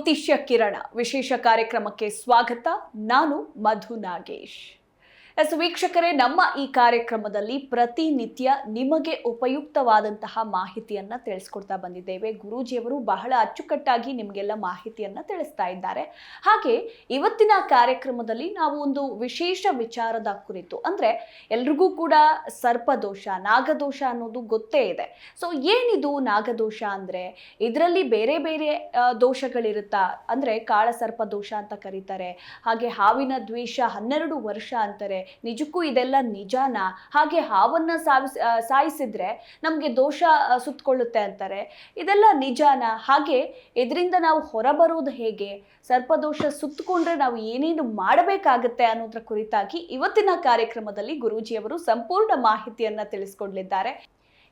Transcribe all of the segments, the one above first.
ಜ್ಯೋತಿಷ್ಯ ಕಿರಣ ವಿಶೇಷ ಕಾರ್ಯಕ್ರಮಕ್ಕೆ ಸ್ವಾಗತ. ನಾನು ಮಧು ನಾಗೇಶ್. ಎಸ್ ವೀಕ್ಷಕರೇ, ನಮ್ಮ ಈ ಕಾರ್ಯಕ್ರಮದಲ್ಲಿ ಪ್ರತಿನಿತ್ಯ ನಿಮಗೆ ಉಪಯುಕ್ತವಾದಂತಹ ಮಾಹಿತಿಯನ್ನ ತಿಳಿಸ್ಕೊಡ್ತಾ ಬಂದಿದ್ದೇವೆ. ಗುರೂಜಿಯವರು ಬಹಳ ಅಚ್ಚುಕಟ್ಟಾಗಿ ನಿಮಗೆಲ್ಲ ಮಾಹಿತಿಯನ್ನ ತಿಳಿಸ್ತಾ ಇದ್ದಾರೆ. ಹಾಗೆ ಇವತ್ತಿನ ಕಾರ್ಯಕ್ರಮದಲ್ಲಿ ನಾವು ಒಂದು ವಿಶೇಷ ವಿಚಾರದ ಕುರಿತು, ಅಂದ್ರೆ ಎಲ್ರಿಗೂ ಕೂಡ ಸರ್ಪದೋಷ, ನಾಗದೋಷ ಅನ್ನೋದು ಗೊತ್ತೇ ಇದೆ. ಸೊ ಏನಿದು ನಾಗದೋಷ ಅಂದ್ರೆ? ಇದರಲ್ಲಿ ಬೇರೆ ಬೇರೆ ದೋಷಗಳಿರುತ್ತಾ? ಅಂದ್ರೆ ಕಾಳ ಸರ್ಪ ದೋಷ ಅಂತ ಕರೀತಾರೆ. ಹಾಗೆ ಹಾವಿನ ದ್ವೇಷ ಹನ್ನೆರಡು ವರ್ಷ ಅಂತಾರೆ. ನಿಜಕ್ಕೂ ಇದೆಲ್ಲ ನಿಜಾನ? ಹಾಗೆ ಹಾವನ್ನ ಸಾವಿಸ್ ಸಾಯಿಸಿದ್ರೆ ನಮಗೆ ದೋಷ ಸುತ್ತಕೊಳ್ಳುತ್ತೆ ಅಂತಾರೆ. ಇದೆಲ್ಲ ನಿಜಾನ? ಹಾಗೆ ಇದರಿಂದ ನಾವು ಹೊರಬರೋದು ಹೇಗೆ? ಸರ್ಪದೋಷ ಸುತ್ತಕೊಂಡ್ರೆ ನಾವು ಏನೇನು ಮಾಡಬೇಕಾಗತ್ತೆ ಅನ್ನೋದ್ರ ಕುರಿತಾಗಿ ಇವತ್ತಿನ ಕಾರ್ಯಕ್ರಮದಲ್ಲಿ ಗುರೂಜಿಯವರು ಸಂಪೂರ್ಣ ಮಾಹಿತಿಯನ್ನ ತಿಳಿಸ್ಕೊಡ್ಲಿದ್ದಾರೆ.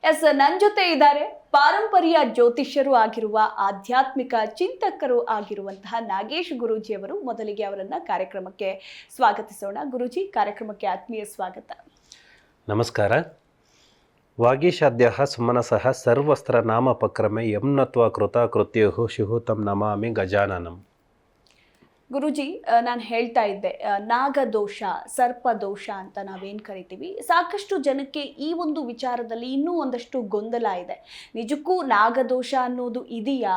ಎಸ್ ನನ್ನ ಜೊತೆ ಇದ್ದಾರೆ ಪಾರಂಪರ್ಯ ಜ್ಯೋತಿಷ್ಯರು ಆಗಿರುವ ಆಧ್ಯಾತ್ಮಿಕ ಚಿಂತಕರು ಆಗಿರುವಂತಹ ನಾಗೇಶ್ ಗುರೂಜಿಯವರು ಮೊದಲಿಗೆ ಅವರನ್ನ ಕಾರ್ಯಕ್ರಮಕ್ಕೆ ಸ್ವಾಗತಿಸೋಣ. ಗುರೂಜಿ, ಕಾರ್ಯಕ್ರಮಕ್ಕೆ ಆತ್ಮೀಯ ಸ್ವಾಗತ. ನಮಸ್ಕಾರ. ವಾಗೀಶಾದ್ಯ ಸುಮನಸಃ ಸರ್ವಸ್ತ್ರ ನಾಮಪಕ್ರಮೆ ಯಮ್ನತ್ವ ಕೃತ ಕೃತ್ಯು ಶಿಹುತಂ ನಮಾಮಿ ಗಜಾನನಂ. ಗುರುಜಿ ನಾನು ಹೇಳ್ತಾ ಇದ್ದೆ ನಾಗದೋಷ, ಸರ್ಪದೋಷ ಅಂತ ನಾವೇನು ಕರಿತೀವಿ, ಸಾಕಷ್ಟು ಜನಕ್ಕೆ ಈ ಒಂದು ವಿಚಾರದಲ್ಲಿ ಇನ್ನೂ ಒಂದಷ್ಟು ಗೊಂದಲ ಇದೆ. ನಿಜಕ್ಕೂ ನಾಗದೋಷ ಅನ್ನೋದು ಇದೆಯಾ?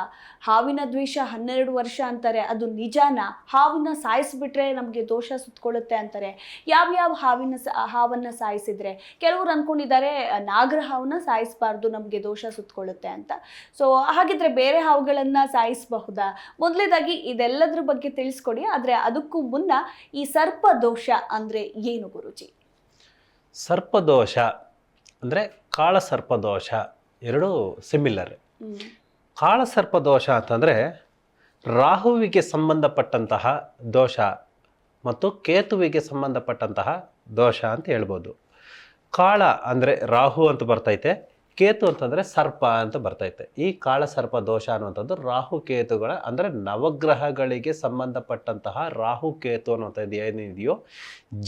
ಹಾವಿನ ದ್ವೇಷ ಹನ್ನೆರಡು ವರ್ಷ ಅಂತಾರೆ, ಅದು ನಿಜಾನ? ಹಾವಿನ ಸಾಯಿಸಿಬಿಟ್ರೆ ನಮಗೆ ದೋಷ ಸುತ್ತಕೊಳ್ಳುತ್ತೆ ಅಂತಾರೆ. ಯಾವ್ಯಾವ ಹಾವಿನ ಹಾವನ್ನು ಸಾಯಿಸಿದ್ರೆ? ಕೆಲವರು ಅಂದ್ಕೊಂಡಿದ್ದಾರೆ ನಾಗರ ಹಾವನ್ನ ಸಾಯಿಸಬಾರ್ದು, ನಮಗೆ ದೋಷ ಸುತ್ತಕೊಳ್ಳುತ್ತೆ ಅಂತ. ಸೊ ಹಾಗಿದ್ರೆ ಬೇರೆ ಹಾವುಗಳನ್ನು ಸಾಯಿಸಬಹುದಾ? ಮೊದಲೇದಾಗಿ ಇದೆಲ್ಲದ್ರ ಬಗ್ಗೆ ತಿಳಿಸ್ಕೊಡಿ. ಆದರೆ ಅದಕ್ಕೂ ಮುನ್ನ ಈ ಸರ್ಪ ದೋಷ ಅಂದ್ರೆ ಏನು ಗುರುಜಿ? ಸರ್ಪದೋಷ ಅಂದರೆ ದೋಷ ಎರಡೂ ಸಿಮಿಲರ್ ಕಾಳಸರ್ಪದೋಷ ಅಂತಂದರೆ ರಾಹುವಿಗೆ ಸಂಬಂಧಪಟ್ಟಂತಹ ದೋಷ ಮತ್ತು ಕೇತುವಿಗೆ ಸಂಬಂಧಪಟ್ಟಂತಹ ದೋಷ ಅಂತ ಹೇಳ್ಬೋದು. ಕಾಳ ಅಂದರೆ ರಾಹು ಅಂತ ಬರ್ತೈತೆ. ಕೇತು ಅಂತಂದರೆ ಸರ್ಪ ಅಂತ ಬರ್ತೈತೆ. ಈ ಕಾಳ ಸರ್ಪ ದೋಷ ಅನ್ನುವಂಥದ್ದು ರಾಹು ಕೇತುಗಳ ಅಂದರೆ ನವಗ್ರಹಗಳಿಗೆ ಸಂಬಂಧಪಟ್ಟಂತಹ ರಾಹು ಕೇತು ಅನ್ನುವಂಥದ್ದು ಏನಿದೆಯೋ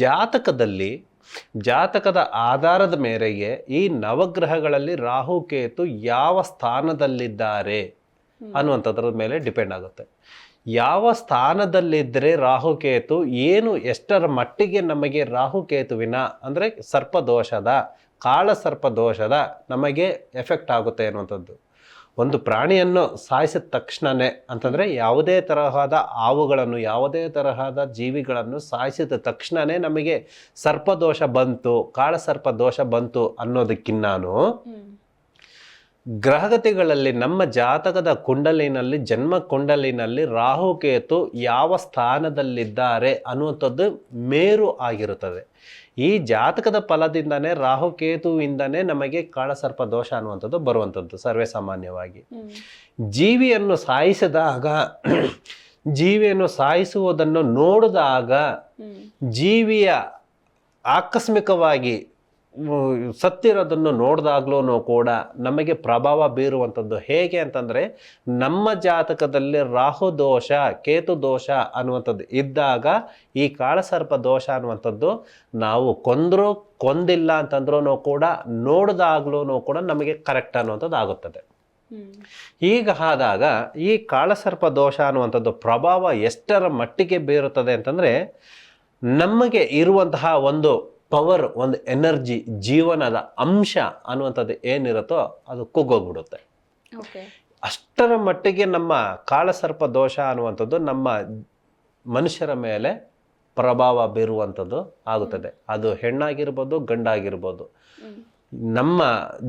ಜಾತಕದಲ್ಲಿ ಜಾತಕದ ಆಧಾರದ ಮೇರೆಗೆ ಈ ನವಗ್ರಹಗಳಲ್ಲಿ ರಾಹು ಕೇತು ಯಾವ ಸ್ಥಾನದಲ್ಲಿದ್ದಾರೆ ಅನ್ನುವಂಥದ್ರ ಮೇಲೆ ಡಿಪೆಂಡ್ ಆಗುತ್ತೆ. ಯಾವ ಸ್ಥಾನದಲ್ಲಿದ್ದರೆ ರಾಹುಕೇತು ಏನು ಎಷ್ಟರ ಮಟ್ಟಿಗೆ ನಮಗೆ ರಾಹುಕೇತುವಿನ ಅಂದರೆ ಸರ್ಪದೋಷದ ಕಾಳ ಸರ್ಪದೋಷದ ನಮಗೆ ಎಫೆಕ್ಟ್ ಆಗುತ್ತೆ ಅನ್ನುವಂಥದ್ದು ಒಂದು ಪ್ರಾಣಿಯನ್ನು ಸಾಯಿಸಿದ ತಕ್ಷಣವೇ ಅಂತಂದರೆ ಯಾವುದೇ ತರಹದ ಹಾವುಗಳನ್ನು ಯಾವುದೇ ತರಹದ ಜೀವಿಗಳನ್ನು ಸಾಯಿಸಿದ ತಕ್ಷಣವೇ ನಮಗೆ ಸರ್ಪದೋಷ ಬಂತು, ಕಾಳಸರ್ಪ ಸರ್ಪದೋಷ ಬಂತು ಅನ್ನೋದಕ್ಕಿನ್ನಾನು ಗ್ರಹಗತಿಗಳಲ್ಲಿ ನಮ್ಮ ಜಾತಕದ ಕುಂಡಲಿನಲ್ಲಿ ಜನ್ಮ ಕುಂಡಲಿನಲ್ಲಿ ರಾಹುಕೇತು ಯಾವ ಸ್ಥಾನದಲ್ಲಿದ್ದಾರೆ ಅನ್ನುವಂಥದ್ದು ಮೇರು ಆಗಿರುತ್ತದೆ. ಈ ಜಾತಕದ ಫಲದಿಂದನೇ ರಾಹುಕೇತುವಿಂದನೇ ನಮಗೆ ಕಾಳಸರ್ಪ ದೋಷ ಅನ್ನುವಂಥದ್ದು ಬರುವಂಥದ್ದು ಸರ್ವೇ ಸಾಮಾನ್ಯವಾಗಿ. ಜೀವಿಯನ್ನು ಸಾಯಿಸಿದಾಗ ಜೀವಿಯನ್ನು ಸಾಯಿಸುವುದನ್ನು ನೋಡಿದಾಗ ಜೀವಿಯ ಆಕಸ್ಮಿಕವಾಗಿ ಸತ್ತಿರೋದನ್ನು ನೋಡಿದಾಗ್ಲೂ ಕೂಡ ನಮಗೆ ಪ್ರಭಾವ ಬೀರುವಂಥದ್ದು ಹೇಗೆ ಅಂತಂದರೆ ನಮ್ಮ ಜಾತಕದಲ್ಲಿ ರಾಹು ದೋಷ, ಕೇತು ದೋಷ ಅನ್ನುವಂಥದ್ದು ಇದ್ದಾಗ ಈ ಕಾಳಸರ್ಪ ದೋಷ ಅನ್ನುವಂಥದ್ದು ನಾವು ಕೊಂದರೂ ಕೊಂದಿಲ್ಲ ಅಂತಂದ್ರೂ ಕೂಡ ನೋಡಿದಾಗ್ಲೂ ಕೂಡ ನಮಗೆ ಕರೆಕ್ಟ್ ಅನ್ನುವಂಥದ್ದು ಆಗುತ್ತದೆ. ಈಗ ಆದಾಗ ಈ ಕಾಳಸರ್ಪ ದೋಷ ಅನ್ನುವಂಥದ್ದು ಪ್ರಭಾವ ಎಷ್ಟರ ಮಟ್ಟಿಗೆ ಬೀರುತ್ತದೆ ಅಂತಂದರೆ ನಮಗೆ ಇರುವಂತಹ ಒಂದು ಪವರ್ ಒಂದು ಎನರ್ಜಿ ಜೀವನದ ಅಂಶ ಅನ್ನುವಂಥದ್ದು ಏನಿರುತ್ತೋ ಅದು ಕುಗ್ಗೋಗ್ಬಿಡುತ್ತೆ. ಅಷ್ಟರ ಮಟ್ಟಿಗೆ ನಮ್ಮ ಕಾಳಸರ್ಪ ದೋಷ ಅನ್ನುವಂಥದ್ದು ನಮ್ಮ ಮನುಷ್ಯರ ಮೇಲೆ ಪ್ರಭಾವ ಬೀರುವಂಥದ್ದು ಆಗುತ್ತದೆ. ಅದು ಹೆಣ್ಣಾಗಿರ್ಬೋದು ಗಂಡಾಗಿರ್ಬೋದು. ನಮ್ಮ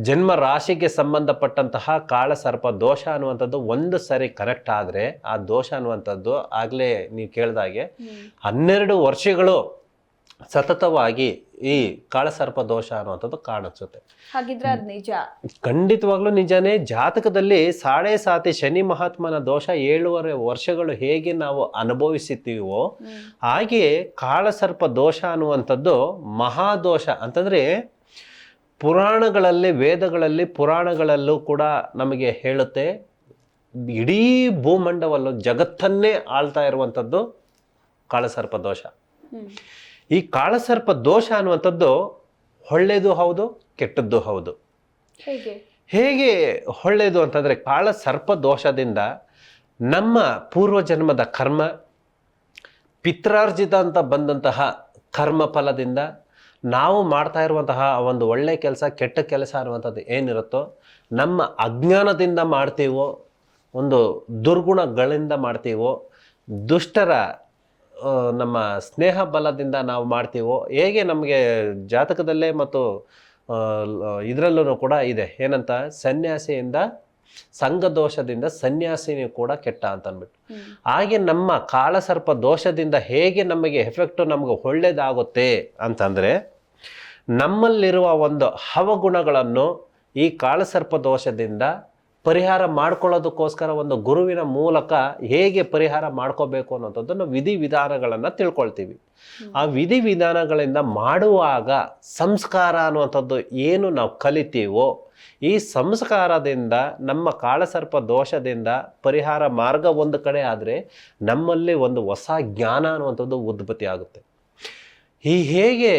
ಜನ್ಮ ರಾಶಿಗೆ ಸಂಬಂಧಪಟ್ಟಂತಹ ಕಾಳಸರ್ಪ ದೋಷ ಅನ್ನುವಂಥದ್ದು ಒಂದು ಸರಿ ಕರೆಕ್ಟ್ ಆದರೆ ಆ ದೋಷ ಅನ್ನುವಂಥದ್ದು ಆಗಲೇ ನೀವು ಕೇಳಿದಾಗೆ ಹನ್ನೆರಡು ವರ್ಷಗಳು ಸತತವಾಗಿ ಈ ಕಾಳಸರ್ಪ ದೋಷ ಅನ್ನುವಂಥದ್ದು ಕಾಣಿಸುತ್ತೆ. ಹಾಗಿದ್ರೆ ಅದ್ ನಿಜ. ಖಂಡಿತವಾಗ್ಲೂ ನಿಜನೇ ಜಾತಕದಲ್ಲಿ ಸಾಡೆ ಸಾತಿ ಶನಿ ಮಹಾತ್ಮನ ದೋಷ ಏಳುವರೆ ವರ್ಷಗಳು ಹೇಗೆ ನಾವು ಅನುಭವಿಸುತ್ತೀವೋ ಹಾಗೆಯೇ ಕಾಳಸರ್ಪ ದೋಷ ಅನ್ನುವಂಥದ್ದು ಮಹಾದೋಷ. ಅಂತಂದ್ರೆ ಪುರಾಣಗಳಲ್ಲಿ ವೇದಗಳಲ್ಲಿ ಪುರಾಣಗಳಲ್ಲೂ ಕೂಡ ನಮಗೆ ಹೇಳುತ್ತೆ ಇಡೀ ಭೂಮಂಡವಲ್ಲೂ ಜಗತ್ತನ್ನೇ ಆಳ್ತಾ ಇರುವಂಥದ್ದು ಕಾಳಸರ್ಪ ದೋಷ. ಈ ಕಾಳಸರ್ಪ ದೋಷ ಅನ್ನುವಂಥದ್ದು ಒಳ್ಳೆಯದು ಹೌದು ಕೆಟ್ಟದ್ದು ಹೌದು. ಹೇಗೆ? ಒಳ್ಳೆಯದು ಅಂತಂದರೆ ಕಾಳಸರ್ಪ ದೋಷದಿಂದ ನಮ್ಮ ಪೂರ್ವಜನ್ಮದ ಕರ್ಮ ಪಿತ್ರಾರ್ಜಿತ ಅಂತ ಬಂದಂತಹ ಕರ್ಮ ಫಲದಿಂದ ನಾವು ಮಾಡ್ತಾ ಇರುವಂತಹ ಒಂದು ಒಳ್ಳೆ ಕೆಲಸ ಕೆಟ್ಟ ಕೆಲಸ ಅನ್ನುವಂಥದ್ದು ಏನಿರುತ್ತೋ ನಮ್ಮ ಅಜ್ಞಾನದಿಂದ ಮಾಡ್ತೀವೋ ಒಂದು ದುರ್ಗುಣಗಳಿಂದ ಮಾಡ್ತೀವೋ ದುಷ್ಟರ ನಮ್ಮ ಸ್ನೇಹ ಬಲದಿಂದ ನಾವು ಮಾಡ್ತೀವೋ ಹೇಗೆ ನಮಗೆ ಜಾತಕದಲ್ಲೇ ಮತ್ತು ಇದರಲ್ಲೂ ಕೂಡ ಇದೆ. ಏನಂತ? ಸನ್ಯಾಸಿಯಿಂದ ಸಂಘದೋಷದಿಂದ ಸನ್ಯಾಸಿನೂ ಕೂಡ ಕೆಟ್ಟ ಅಂತ ಅಂದ್ಬಿಟ್ಟು ಹಾಗೆ ನಮ್ಮ ಕಾಳಸರ್ಪ ದೋಷದಿಂದ ಹೇಗೆ ನಮಗೆ ಎಫೆಕ್ಟು ನಮಗೆ ಒಳ್ಳೇದಾಗುತ್ತೆ ಅಂತಂದರೆ ನಮ್ಮಲ್ಲಿರುವ ಒಂದು ಹವಗುಣಗಳನ್ನು ಈ ಕಾಳಸರ್ಪ ದೋಷದಿಂದ ಪರಿಹಾರ ಮಾಡ್ಕೊಳ್ಳೋದಕ್ಕೋಸ್ಕರ ಒಂದು ಗುರುವಿನ ಮೂಲಕ ಹೇಗೆ ಪರಿಹಾರ ಮಾಡ್ಕೋಬೇಕು ಅನ್ನೋಂಥದ್ದನ್ನು ವಿಧಿವಿಧಾನಗಳನ್ನು ತಿಳ್ಕೊಳ್ತೀವಿ. ಆ ವಿಧಿವಿಧಾನಗಳಿಂದ ಮಾಡುವಾಗ ಸಂಸ್ಕಾರ ಅನ್ನುವಂಥದ್ದು ಏನು ನಾವು ಕಲಿತೀವೋ ಈ ಸಂಸ್ಕಾರದಿಂದ ನಮ್ಮ ಕಾಳಸರ್ಪ ದೋಷದಿಂದ ಪರಿಹಾರ ಮಾರ್ಗ ಒಂದು ಕಡೆ ಆದರೆ ನಮ್ಮಲ್ಲಿ ಒಂದು ಹೊಸ ಜ್ಞಾನ ಅನ್ನುವಂಥದ್ದು ಉದ್ಭತಿ ಆಗುತ್ತೆ. ಈ ಹೇಗೆ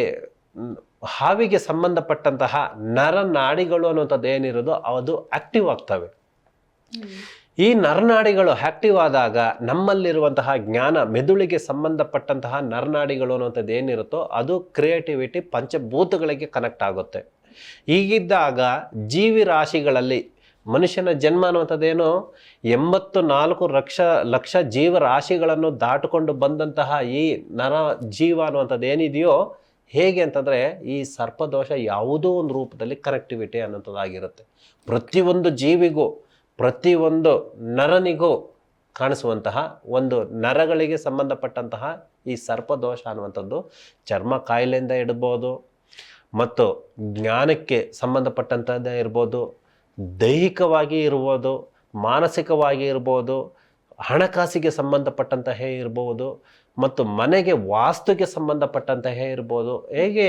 ಹಾವಿಗೆ ಸಂಬಂಧಪಟ್ಟಂತಹ ನರನಾಡಿಗಳು ಅನ್ನುವಂಥದ್ದು ಏನಿರೋದು ಅದು ಆಕ್ಟಿವ್ ಆಗ್ತವೆ. ಈ ನರನಾಡಿಗಳು ಆಕ್ಟಿವ್ ಆದಾಗ ನಮ್ಮಲ್ಲಿರುವಂತಹ ಜ್ಞಾನ ಮೆದುಳಿಗೆ ಸಂಬಂಧಪಟ್ಟಂತಹ ನರನಾಡಿಗಳು ಅನ್ನುವಂಥದ್ದು ಏನಿರುತ್ತೋ ಅದು ಕ್ರಿಯೇಟಿವಿಟಿ ಪಂಚಭೂತಗಳಿಗೆ ಕನೆಕ್ಟ್ ಆಗುತ್ತೆ. ಹೀಗಿದ್ದಾಗ ಜೀವಿ ರಾಶಿಗಳಲ್ಲಿ ಮನುಷ್ಯನ ಜನ್ಮ ಅನ್ನುವಂಥದ್ದೇನು ಎಂಬತ್ತು ನಾಲ್ಕು ಲಕ್ಷ ಲಕ್ಷ ಜೀವರಾಶಿಗಳನ್ನು ದಾಟಿಕೊಂಡು ಬಂದಂತಹ ಈ ನರ ಜೀವ ಅನ್ನುವಂಥದ್ದು ಏನಿದೆಯೋ ಹೇಗೆ ಅಂತಂದರೆ ಈ ಸರ್ಪದೋಷ ಯಾವುದೋ ಒಂದು ರೂಪದಲ್ಲಿ ಕನೆಕ್ಟಿವಿಟಿ ಅನ್ನೋಂಥದ್ದಾಗಿರುತ್ತೆ ಪ್ರತಿಯೊಂದು ಜೀವಿಗೂ, ಪ್ರತಿಯೊಂದು ನರನಿಗೂ ಕಾಣಿಸುವಂತಹ ಒಂದು ನರಗಳಿಗೆ ಸಂಬಂಧಪಟ್ಟಂತಹ ಈ ಸರ್ಪದೋಷ ಅನ್ನುವಂಥದ್ದು ಚರ್ಮ ಕಾಯಿಲೆಯಿಂದ ಇಡ್ಬೋದು ಮತ್ತು ಜ್ಞಾನಕ್ಕೆ ಸಂಬಂಧಪಟ್ಟಂಥದ್ದೇ ಇರ್ಬೋದು, ದೈಹಿಕವಾಗಿ ಇರ್ಬೋದು, ಮಾನಸಿಕವಾಗಿ ಇರ್ಬೋದು, ಹಣಕಾಸಿಗೆ ಸಂಬಂಧಪಟ್ಟಂತಹ ಇರ್ಬೋದು ಮತ್ತು ಮನೆಗೆ ವಾಸ್ತುಗೆ ಸಂಬಂಧಪಟ್ಟಂತಹ ಇರ್ಬೋದು ಹೇಗೆ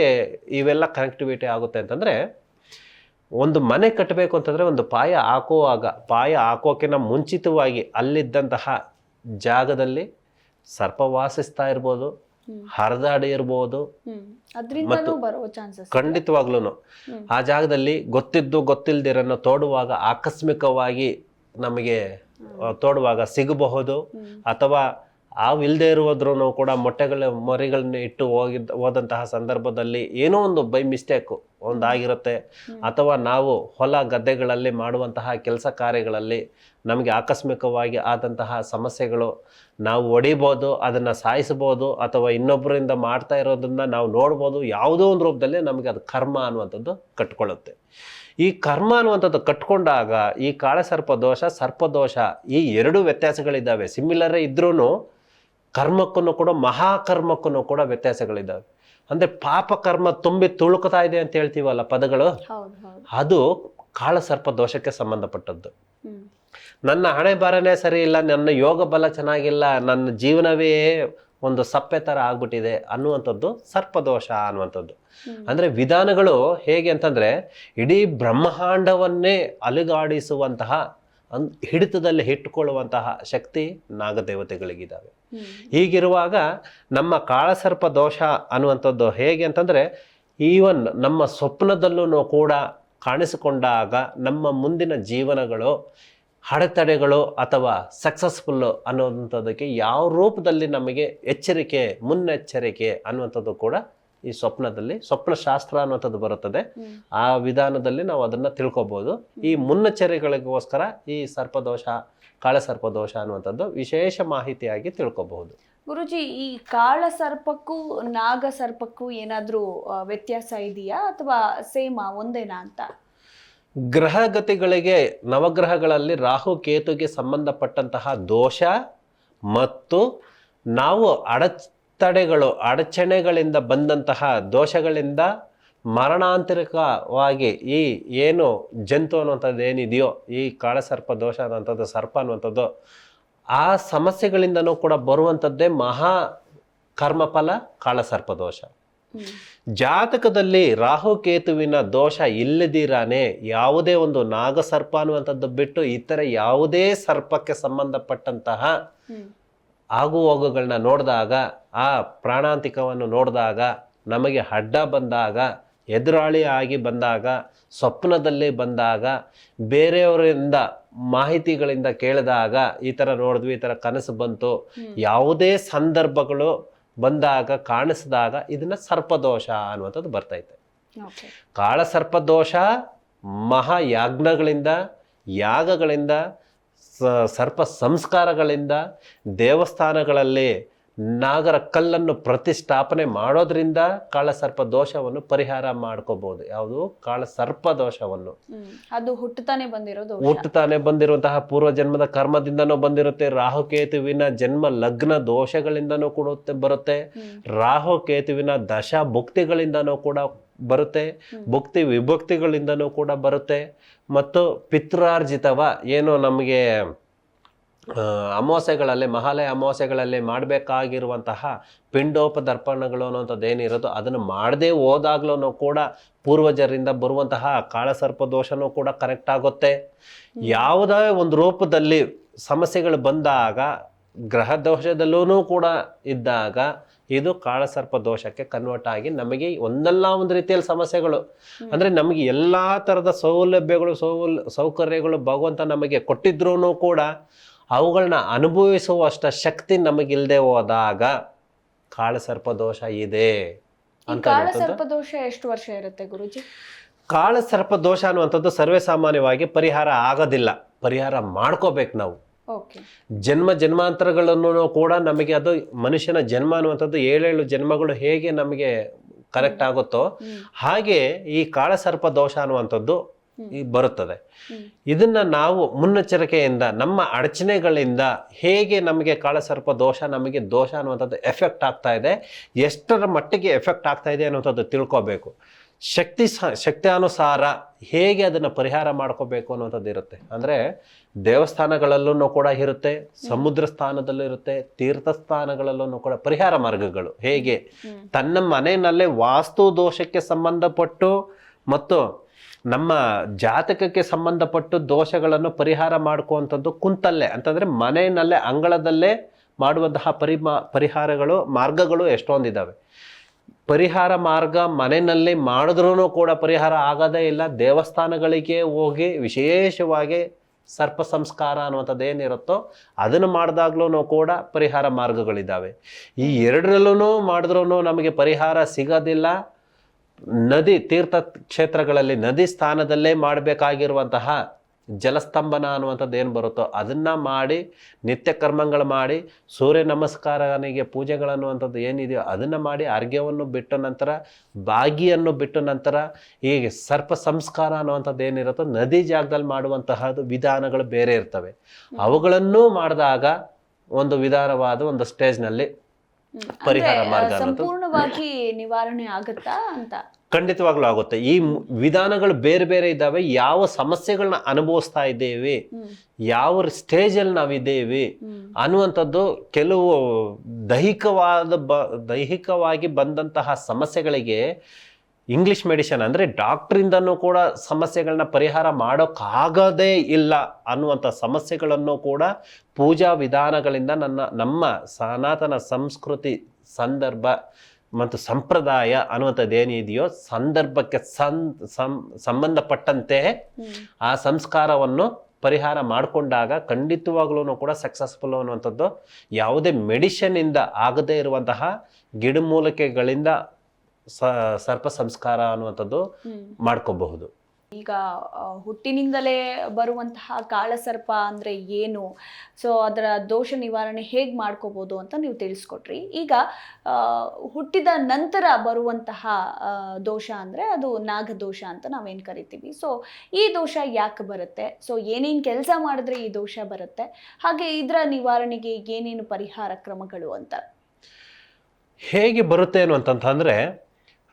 ಇವೆಲ್ಲ ಕನೆಕ್ಟಿವಿಟಿ ಆಗುತ್ತೆ ಅಂತಂದರೆ ಒಂದು ಮನೆ ಕಟ್ಟಬೇಕು ಅಂತಂದರೆ ಒಂದು ಪಾಯ ಹಾಕುವಾಗ ಪಾಯ ಹಾಕೋಕ್ಕಿಂತ ಮುಂಚಿತವಾಗಿ ಅಲ್ಲಿದ್ದಂತಹ ಜಾಗದಲ್ಲಿ ಸರ್ಪ ವಾಸಿಸ್ತಾ ಇರ್ಬೋದು. ಹರಿದಾಡಿ ಇರ್ಬೋದು ಮತ್ತು ಖಂಡಿತವಾಗ್ಲೂ ಆ ಜಾಗದಲ್ಲಿ ಗೊತ್ತಿದ್ದು ಗೊತ್ತಿಲ್ದಿರನ್ನು ತೋಡುವಾಗ ಆಕಸ್ಮಿಕವಾಗಿ ನಮಗೆ ತೋಡುವಾಗ ಸಿಗಬಹುದು ಅಥವಾ ಹಾವು ಇರುವುದ್ರು ನಾವು ಕೂಡ ಮೊಟ್ಟೆಗಳ ಮರಿಗಳನ್ನ ಇಟ್ಟು ಹೋಗಿದ್ದ ಹೋದಂತಹ ಸಂದರ್ಭದಲ್ಲಿ ಏನೋ ಒಂದು ಬೈ ಮಿಸ್ಟೇಕು ಒಂದಾಗಿರುತ್ತೆ. ಅಥವಾ ನಾವು ಹೊಲ ಗದ್ದೆಗಳಲ್ಲಿ ಮಾಡುವಂತಹ ಕೆಲಸ ಕಾರ್ಯಗಳಲ್ಲಿ ನಮಗೆ ಆಕಸ್ಮಿಕವಾಗಿ ಆದಂತಹ ಸಮಸ್ಯೆಗಳು ನಾವು ಹೊಡಿಬೋದು ಅದನ್ನು ಸಾಯಿಸ್ಬೋದು ಅಥವಾ ಇನ್ನೊಬ್ಬರಿಂದ ಮಾಡ್ತಾ ಇರೋದನ್ನು ನಾವು ನೋಡ್ಬೋದು ಯಾವುದೋ ಒಂದು ರೂಪದಲ್ಲಿ ನಮಗೆ ಅದು ಕರ್ಮ ಅನ್ನುವಂಥದ್ದು ಕಟ್ಕೊಳ್ಳುತ್ತೆ. ಈ ಕರ್ಮ ಅನ್ನುವಂಥದ್ದು ಕಟ್ಕೊಂಡಾಗ ಈ ಕಾಳಸರ್ಪ ದೋಷ ಸರ್ಪದೋಷ ಈ ಎರಡು ವ್ಯತ್ಯಾಸಗಳಿದ್ದಾವೆ. ಸಿಮಿಲರೇ ಇದ್ರೂ ಕರ್ಮಕ್ಕೂ ಕೂಡ ಮಹಾಕರ್ಮಕ್ಕೂ ಕೂಡ ವ್ಯತ್ಯಾಸಗಳಿದ್ದಾವೆ. ಅಂದರೆ ಪಾಪ ಕರ್ಮ ತುಂಬಿ ತುಳುಕುತ್ತಾ ಇದೆ ಅಂತ ಹೇಳ್ತೀವಲ್ಲ ಪದಗಳು? ಅದು ಕಾಳಸರ್ಪ ದೋಷಕ್ಕೆ ಸಂಬಂಧಪಟ್ಟದ್ದು. ನನ್ನ ಹಣೆ ಬರನೇ ಸರಿ ಇಲ್ಲ ನನ್ನ ಯೋಗ ಬಲ ಚೆನ್ನಾಗಿಲ್ಲ ನನ್ನ ಜೀವನವೇ ಒಂದು ಸಪ್ಪೆ ಥರ ಆಗ್ಬಿಟ್ಟಿದೆ ಅನ್ನುವಂಥದ್ದು ಸರ್ಪದೋಷ ಅನ್ನುವಂಥದ್ದು. ಅಂದರೆ ವಿಧಾನಗಳು ಹೇಗೆ ಅಂತಂದರೆ ಇಡೀ ಬ್ರಹ್ಮಾಂಡವನ್ನೇ ಅಲುಗಾಡಿಸುವಂತಹ ಅನ್ ಹಿಡಿತದಲ್ಲಿ ಇಟ್ಟುಕೊಳ್ಳುವಂತಹ ಶಕ್ತಿ ನಾಗದೇವತೆಗಳಿಗಿದ್ದಾವೆ. ಹೀಗಿರುವಾಗ ನಮ್ಮ ಕಾಳಸರ್ಪ ದೋಷ ಅನ್ನುವಂಥದ್ದು ಹೇಗೆ ಅಂತಂದರೆ ಈವನ್ ನಮ್ಮ ಸ್ವಪ್ನದಲ್ಲೂ ಕೂಡ ಕಾಣಿಸಿಕೊಂಡಾಗ ನಮ್ಮ ಮುಂದಿನ ಜೀವನಗಳು ಅಡೆತಡೆಗಳು ಅಥವಾ ಸಕ್ಸಸ್ಫುಲ್ಲು ಅನ್ನುವಂಥದ್ದಕ್ಕೆ ಯಾವ ರೂಪದಲ್ಲಿ ನಮಗೆ ಎಚ್ಚರಿಕೆ ಮುನ್ನೆಚ್ಚರಿಕೆ ಅನ್ನುವಂಥದ್ದು ಕೂಡ ಈ ಸ್ವಪ್ನದಲ್ಲಿ ಸ್ವಪ್ನ ಶಾಸ್ತ್ರ ಅನ್ನುವಂಥದ್ದು ಬರುತ್ತದೆ. ಆ ವಿಧಾನದಲ್ಲಿ ನಾವು ಅದನ್ನ ತಿಳ್ಕೊಬಹುದು ಈ ಮುನ್ನೆಚ್ಚರಿಕೆಗಳಿಗೋಸ್ಕರ ಈ ಸರ್ಪದೋಷ ಕಾಳಸರ್ಪದೋಷ ಅನ್ನುವಂಥದ್ದು ವಿಶೇಷ ಮಾಹಿತಿಯಾಗಿ ತಿಳ್ಕೊಬಹುದು. ಗುರುಜಿ ಈ ಕಾಳ ಸರ್ಪಕ್ಕೂ ನಾಗ ಸರ್ಪಕ್ಕೂ ಏನಾದರೂ ವ್ಯತ್ಯಾಸ ಇದೆಯಾ? ಅಥವಾ ಸೇಮಾ ಒಂದೇನಾ ಅಂತ? ಗ್ರಹಗತಿಗಳಿಗೆ ನವಗ್ರಹಗಳಲ್ಲಿ ರಾಹು ಕೇತುಗೆ ಸಂಬಂಧಪಟ್ಟಂತಹ ದೋಷ ಮತ್ತು ನಾವು ಅಡತಡೆಗಳು ಅಡಚಣೆಗಳಿಂದ ಬಂದಂತಹ ದೋಷಗಳಿಂದ ಮರಣಾಂತರಿಕವಾಗಿ ಈ ಏನು ಜಂತು ಅನ್ನುವಂಥದ್ದು ಏನಿದೆಯೋ ಈ ಕಾಳಸರ್ಪ ದೋಷ ಅನ್ನುವಂಥದ್ದು ಸರ್ಪ ಅನ್ನುವಂಥದ್ದು ಆ ಸಮಸ್ಯೆಗಳಿಂದನೂ ಕೂಡ ಬರುವಂಥದ್ದೇ ಮಹಾ ಕರ್ಮಫಲ ಕಾಳಸರ್ಪ ದೋಷ. ಜಾತಕದಲ್ಲಿ ಜಾತಕದಲ್ಲಿ ರಾಹುಕೇತುವಿನ ದೋಷ ಇಲ್ಲದಿರಾನೆ ಯಾವುದೇ ಒಂದು ನಾಗಸರ್ಪ ಅನ್ನುವಂಥದ್ದು ಬಿಟ್ಟು ಇತರ ಯಾವುದೇ ಸರ್ಪಕ್ಕೆ ಸಂಬಂಧಪಟ್ಟಂತಹ ಆಗುಹೋಗುಗಳನ್ನ ಆಗು ನೋಡಿದಾಗ ಆ ಪ್ರಾಣಾಂತಿಕವನ್ನು ನೋಡಿದಾಗ ನಮಗೆ ಅಡ್ಡ ಬಂದಾಗ ಎದುರಾಳಿ ಆಗಿ ಬಂದಾಗ ಸ್ವಪ್ನದಲ್ಲಿ ಬಂದಾಗ ಬೇರೆಯವರಿಂದ ಮಾಹಿತಿಗಳಿಂದ ಕೇಳಿದಾಗ ಈ ಥರ ನೋಡಿದ್ವಿ ಈ ಥರ ಕನಸು ಬಂತು ಯಾವುದೇ ಸಂದರ್ಭಗಳು ಬಂದಾಗ ಕಾಣಿಸಿದಾಗ ಇದನ್ನು ಸರ್ಪದೋಷ ಅನ್ನುವಂಥದ್ದು ಬರ್ತೈತೆ ಕಾಳ ಸರ್ಪದೋಷ ಮಹಾಯಾಜ್ಞಗಳಿಂದ ಯಾಗಗಳಿಂದ ಸರ್ಪ ಸಂಸ್ಕಾರಗಳಿಂದ ದೇವಸ್ಥಾನಗಳಲ್ಲಿ ನಾಗರ ಕಲ್ಲನ್ನು ಪ್ರತಿಷ್ಠಾಪನೆ ಮಾಡೋದ್ರಿಂದ ಕಾಳ ಸರ್ಪ ದೋಷವನ್ನು ಪರಿಹಾರ ಮಾಡ್ಕೋಬಹುದು ಯಾವುದು? ಕಾಳ ಸರ್ಪ ದೋಷವನ್ನು ಅದು ಹುಟ್ಟುತ್ತಾನೆ ಬಂದಿರೋದು ಹುಟ್ಟುತ್ತಾನೆ ಬಂದಿರುವಂತಹ ಪೂರ್ವ ಜನ್ಮದ ಕರ್ಮದಿಂದನೂ ಬಂದಿರುತ್ತೆ ರಾಹುಕೇತುವಿನ ಜನ್ಮ ಲಗ್ನ ದೋಷಗಳಿಂದನೂ ಕೂಡ ಬರುತ್ತೆ ರಾಹು ರಾಹುಕೇತುವಿನ ದಶ ಭುಕ್ತಿಗಳಿಂದನೂ ಕೂಡ ಬರುತ್ತೆ ಭುಕ್ತಿ ವಿಭಕ್ತಿಗಳಿಂದನೂ ಕೂಡ ಬರುತ್ತೆ. ಮತ್ತು ಪಿತ್ರಾರ್ಜಿತವ ಏನು ನಮಗೆ ಅಮಾವಾಸ್ಯೆಗಳಲ್ಲಿ ಮಹಾಲಯ ಅಮಾವಾಸ್ಯೆಗಳಲ್ಲಿ ಮಾಡಬೇಕಾಗಿರುವಂತಹ ಪಿಂಡೋಪದರ್ಪಣಗಳು ಅನ್ನೋಂಥದ್ದು ಏನಿರೋದು ಅದನ್ನು ಮಾಡದೇ ಹೋದಾಗ್ಲೂ ಕೂಡ ಪೂರ್ವಜರಿಂದ ಬರುವಂತಹ ಕಾಳಸರ್ಪ ದೋಷನೂ ಕೂಡ ಕರೆಕ್ಟ್ ಆಗುತ್ತೆ. ಯಾವುದೇ ಒಂದು ರೂಪದಲ್ಲಿ ಸಮಸ್ಯೆಗಳು ಬಂದಾಗ ಗ್ರಹ ದೋಷದಲ್ಲೂ ಕೂಡ ಇದ್ದಾಗ ಇದು ಕಾಳಸರ್ಪ ದೋಷಕ್ಕೆ ಕನ್ವರ್ಟ್ ಆಗಿ ನಮಗೆ ಒಂದಲ್ಲ ಒಂದು ರೀತಿಯಲ್ಲಿ ಸಮಸ್ಯೆಗಳು. ಅಂದರೆ ನಮಗೆ ಎಲ್ಲ ಥರದ ಸೌಲಭ್ಯಗಳು ಸೌಲ್ ಸೌಕರ್ಯಗಳು ಭಗವಂತ ನಮಗೆ ಕೊಟ್ಟಿದ್ರೂ ಕೂಡ ಅವುಗಳನ್ನ ಅನುಭವಿಸುವಷ್ಟು ಶಕ್ತಿ ನಮಗಿಲ್ಲದೆ ಹೋದಾಗ ಕಾಳಸರ್ಪ ದೋಷ ಇದೆ ಅಂತ ಕಾಳಸರ್ಪ ದೋಷ ಎಷ್ಟು ವರ್ಷ ಇರುತ್ತೆ ಗುರುಜಿ? ಕಾಳಸರ್ಪ ದೋಷ ಅನ್ನುವಂಥದ್ದು ಸರ್ವೇ ಸಾಮಾನ್ಯವಾಗಿ ಪರಿಹಾರ ಆಗೋದಿಲ್ಲ. ಪರಿಹಾರ ಮಾಡ್ಕೋಬೇಕು ನಾವು. ಜನ್ಮ ಜನ್ಮಾಂತರಗಳನ್ನು ಕೂಡ ನಮಗೆ ಅದು ಮನುಷ್ಯನ ಜನ್ಮ ಅನ್ನುವಂಥದ್ದು ಏಳೇಳು ಜನ್ಮಗಳು ಹೇಗೆ ನಮಗೆ ಕರೆಕ್ಟ್ ಆಗುತ್ತೋ ಹಾಗೆ ಈ ಕಾಳಸರ್ಪ ದೋಷ ಅನ್ನುವಂಥದ್ದು ಬರುತ್ತದೆ. ಇದನ್ನ ನಾವು ಮುನ್ನೆಚ್ಚರಿಕೆಯಿಂದ ನಮ್ಮ ಅಡಚಣೆಗಳಿಂದ ಹೇಗೆ ನಮಗೆ ಕಾಳಸರ್ಪ ದೋಷ ನಮಗೆ ದೋಷ ಅನ್ನುವಂಥದ್ದು ಎಫೆಕ್ಟ್ ಆಗ್ತಾ ಇದೆ ಎಷ್ಟರ ಮಟ್ಟಿಗೆ ಎಫೆಕ್ಟ್ ಆಗ್ತಾ ಇದೆ ಅನ್ನುವಂಥದ್ದು ತಿಳ್ಕೊಬೇಕು. ಶಕ್ತಿ ಸ ಶಕ್ತಿಯಾನುಸಾರ ಹೇಗೆ ಅದನ್ನು ಪರಿಹಾರ ಮಾಡ್ಕೋಬೇಕು ಅನ್ನುವಂಥದ್ದು ಇರುತ್ತೆ. ಅಂದರೆ ದೇವಸ್ಥಾನಗಳಲ್ಲೂ ಕೂಡ ಇರುತ್ತೆ ಸಮುದ್ರ ಸ್ಥಾನದಲ್ಲೂ ಇರುತ್ತೆ ತೀರ್ಥ ಸ್ಥಾನಗಳಲ್ಲೂ ಕೂಡ ಪರಿಹಾರ ಮಾರ್ಗಗಳು ಹೇಗೆ? ತನ್ನ ಮನೆಯಲ್ಲೇ ವಾಸ್ತು ದೋಷಕ್ಕೆ ಸಂಬಂಧಪಟ್ಟು ಮತ್ತು ನಮ್ಮ ಜಾತಕಕ್ಕೆ ಸಂಬಂಧಪಟ್ಟು ದೋಷಗಳನ್ನು ಪರಿಹಾರ ಮಾಡ್ಕೋವಂಥದ್ದು ಕುಂತಲ್ಲೇ. ಅಂತಂದರೆ ಮನೆಯಲ್ಲೇ, ಅಂಗಳದಲ್ಲೇ ಮಾಡುವಂತಹ ಪರಿಮಾ, ಪರಿಹಾರಗಳು, ಮಾರ್ಗಗಳು ಎಷ್ಟೊಂದಿದ್ದಾವೆ ಪರಿಹಾರ ಮಾರ್ಗ ಮನೆಯಲ್ಲಿ ಮಾಡಿದ್ರೂ ಕೂಡ ಪರಿಹಾರ ಆಗೋದೇ ಇಲ್ಲ. ದೇವಸ್ಥಾನಗಳಿಗೆ ಹೋಗಿ ವಿಶೇಷವಾಗಿ ಸರ್ಪ ಸಂಸ್ಕಾರ ಅನ್ನುವಂಥದ್ದು ಏನಿರುತ್ತೋ ಅದನ್ನು ಮಾಡಿದಾಗ್ಲೂ ಕೂಡ ಪರಿಹಾರ ಮಾರ್ಗಗಳಿದ್ದಾವೆ ಈ ಎರಡರಲ್ಲೂ ಮಾಡಿದ್ರೂ ನಮಗೆ ಪರಿಹಾರ ಸಿಗೋದಿಲ್ಲ. ನದಿ ತೀರ್ಥ ಕ್ಷೇತ್ರಗಳಲ್ಲಿ ನದಿ ಸ್ಥಾನದಲ್ಲೇ ಮಾಡಬೇಕಾಗಿರುವಂತಹ ಜಲಸ್ತಂಭನ ಅನ್ನುವಂಥದ್ದು ಏನು ಬರುತ್ತೋ ಅದನ್ನು ಮಾಡಿ, ನಿತ್ಯ ಕರ್ಮಗಳು ಮಾಡಿ, ಸೂರ್ಯ ನಮಸ್ಕಾರನಿಗೆ ಪೂಜೆಗಳನ್ನುವಂಥದ್ದು ಏನಿದೆಯೋ ಅದನ್ನು ಮಾಡಿ ಅರ್ಘ್ಯವನ್ನು ಬಿಟ್ಟ ನಂತರ ಬಾಗಿಯನ್ನು ಬಿಟ್ಟ ನಂತರ ಈ ಸರ್ಪ ಸಂಸ್ಕಾರ ಅನ್ನುವಂಥದ್ದು ಏನಿರುತ್ತೋ ನದಿ ಜಾಗದಲ್ಲಿ ಮಾಡುವಂತಹದ್ದು ವಿಧಾನಗಳು ಬೇರೆ ಇರ್ತವೆ ಅವುಗಳನ್ನೂ ಮಾಡಿದಾಗ ಒಂದು ವಿಧಾನವಾದ ಒಂದು ಸ್ಟೇಜ್ನಲ್ಲಿ. ಪರಿಹಾರ ಮಾರ್ಗ ಸಂಪೂರ್ಣವಾಗಿ ನಿವಾರಣೆ ಆಗುತ್ತಾ ಅಂತ? ಖಂಡಿತವಾಗ್ಲೂ ಆಗುತ್ತೆ. ಈ ವಿಧಾನಗಳು ಬೇರೆ ಬೇರೆ ಇದ್ದಾವೆ. ಯಾವ ಸಮಸ್ಯೆಗಳನ್ನ ಅನುಭವಿಸ್ತಾ ಇದ್ದೇವೆ ಯಾವ ಸ್ಟೇಜ್ ಸ್ಟೇಜಲ್ಲಿ ನಾವಿದ್ದೇವೆ ಅನ್ನುವಂಥದ್ದು ಕೆಲವು ದೈಹಿಕವಾದ ಬ ದೈಹಿಕವಾಗಿ ಬಂದಂತಹ ಸಮಸ್ಯೆಗಳಿಗೆ ಇಂಗ್ಲಿಷ್ ಮೆಡಿಷನ್ ಅಂದರೆ ಡಾಕ್ಟ್ರಿಂದನೂ ಕೂಡ ಸಮಸ್ಯೆಗಳನ್ನ ಪರಿಹಾರ ಮಾಡೋಕ್ಕಾಗದೇ ಇಲ್ಲ ಅನ್ನುವಂಥ ಸಮಸ್ಯೆಗಳನ್ನು ಕೂಡ ಪೂಜಾ ವಿಧಾನಗಳಿಂದ ನನ್ನ ನಮ್ಮ ಸನಾತನ ಸಂಸ್ಕೃತಿ ಸಂದರ್ಭ ಮತ್ತು ಸಂಪ್ರದಾಯ ಅನ್ನುವಂಥದ್ದು ಏನಿದೆಯೋ ಸಂದರ್ಭಕ್ಕೆ ಸಂ ಸಂ- ಸಂಬಂಧಪಟ್ಟಂತೆ ಆ ಸಂಸ್ಕಾರವನ್ನು ಪರಿಹಾರ ಮಾಡಿಕೊಂಡಾಗ ಖಂಡಿತವಾಗ್ಲೂ ಕೂಡ ಸಕ್ಸಸ್ಫುಲ್ ಅನ್ನುವಂಥದ್ದು ಯಾವುದೇ ಮೆಡಿಷನ್ನಿಂದ ಆಗದೇ ಇರುವಂತಹ ಗಿಡಮೂಲಿಕೆಗಳಿಂದ ಸರ್ಪ ಸಂಸ್ಕಾರ ಅನ್ನುವಂಥದ್ದು ಮಾಡ್ಕೋಬಹುದು. ಈಗ ಹುಟ್ಟಿನಿಂದಲೇ ಬರುವಂತಹ ಕಾಳಸರ್ಪ ಅಂದ್ರೆ ಏನು? ಸೊ ಅದರ ದೋಷ ನಿವಾರಣೆ ಹೇಗೆ ಮಾಡ್ಕೋಬೋದು ಅಂತ ನೀವು ತಿಳಿಸ್ಕೊಟ್ರಿ. ಈಗ ಹುಟ್ಟಿದ ನಂತರ ಬರುವಂತಹ ದೋಷ ಅಂದ್ರೆ ಅದು ನಾಗದೋಷ ಅಂತ ನಾವೇನು ಕರಿತೀವಿ. ಸೊ ಈ ದೋಷ ಯಾಕೆ ಬರುತ್ತೆ? ಸೊ ಏನೇನು ಕೆಲಸ ಮಾಡಿದ್ರೆ ಈ ದೋಷ ಬರುತ್ತೆ? ಹಾಗೆ ಇದರ ನಿವಾರಣೆಗೆ ಏನೇನು ಪರಿಹಾರ ಕ್ರಮಗಳು ಅಂತ? ಹೇಗೆ ಬರುತ್ತೆ ಅನ್ನುವಂತಂದ್ರೆ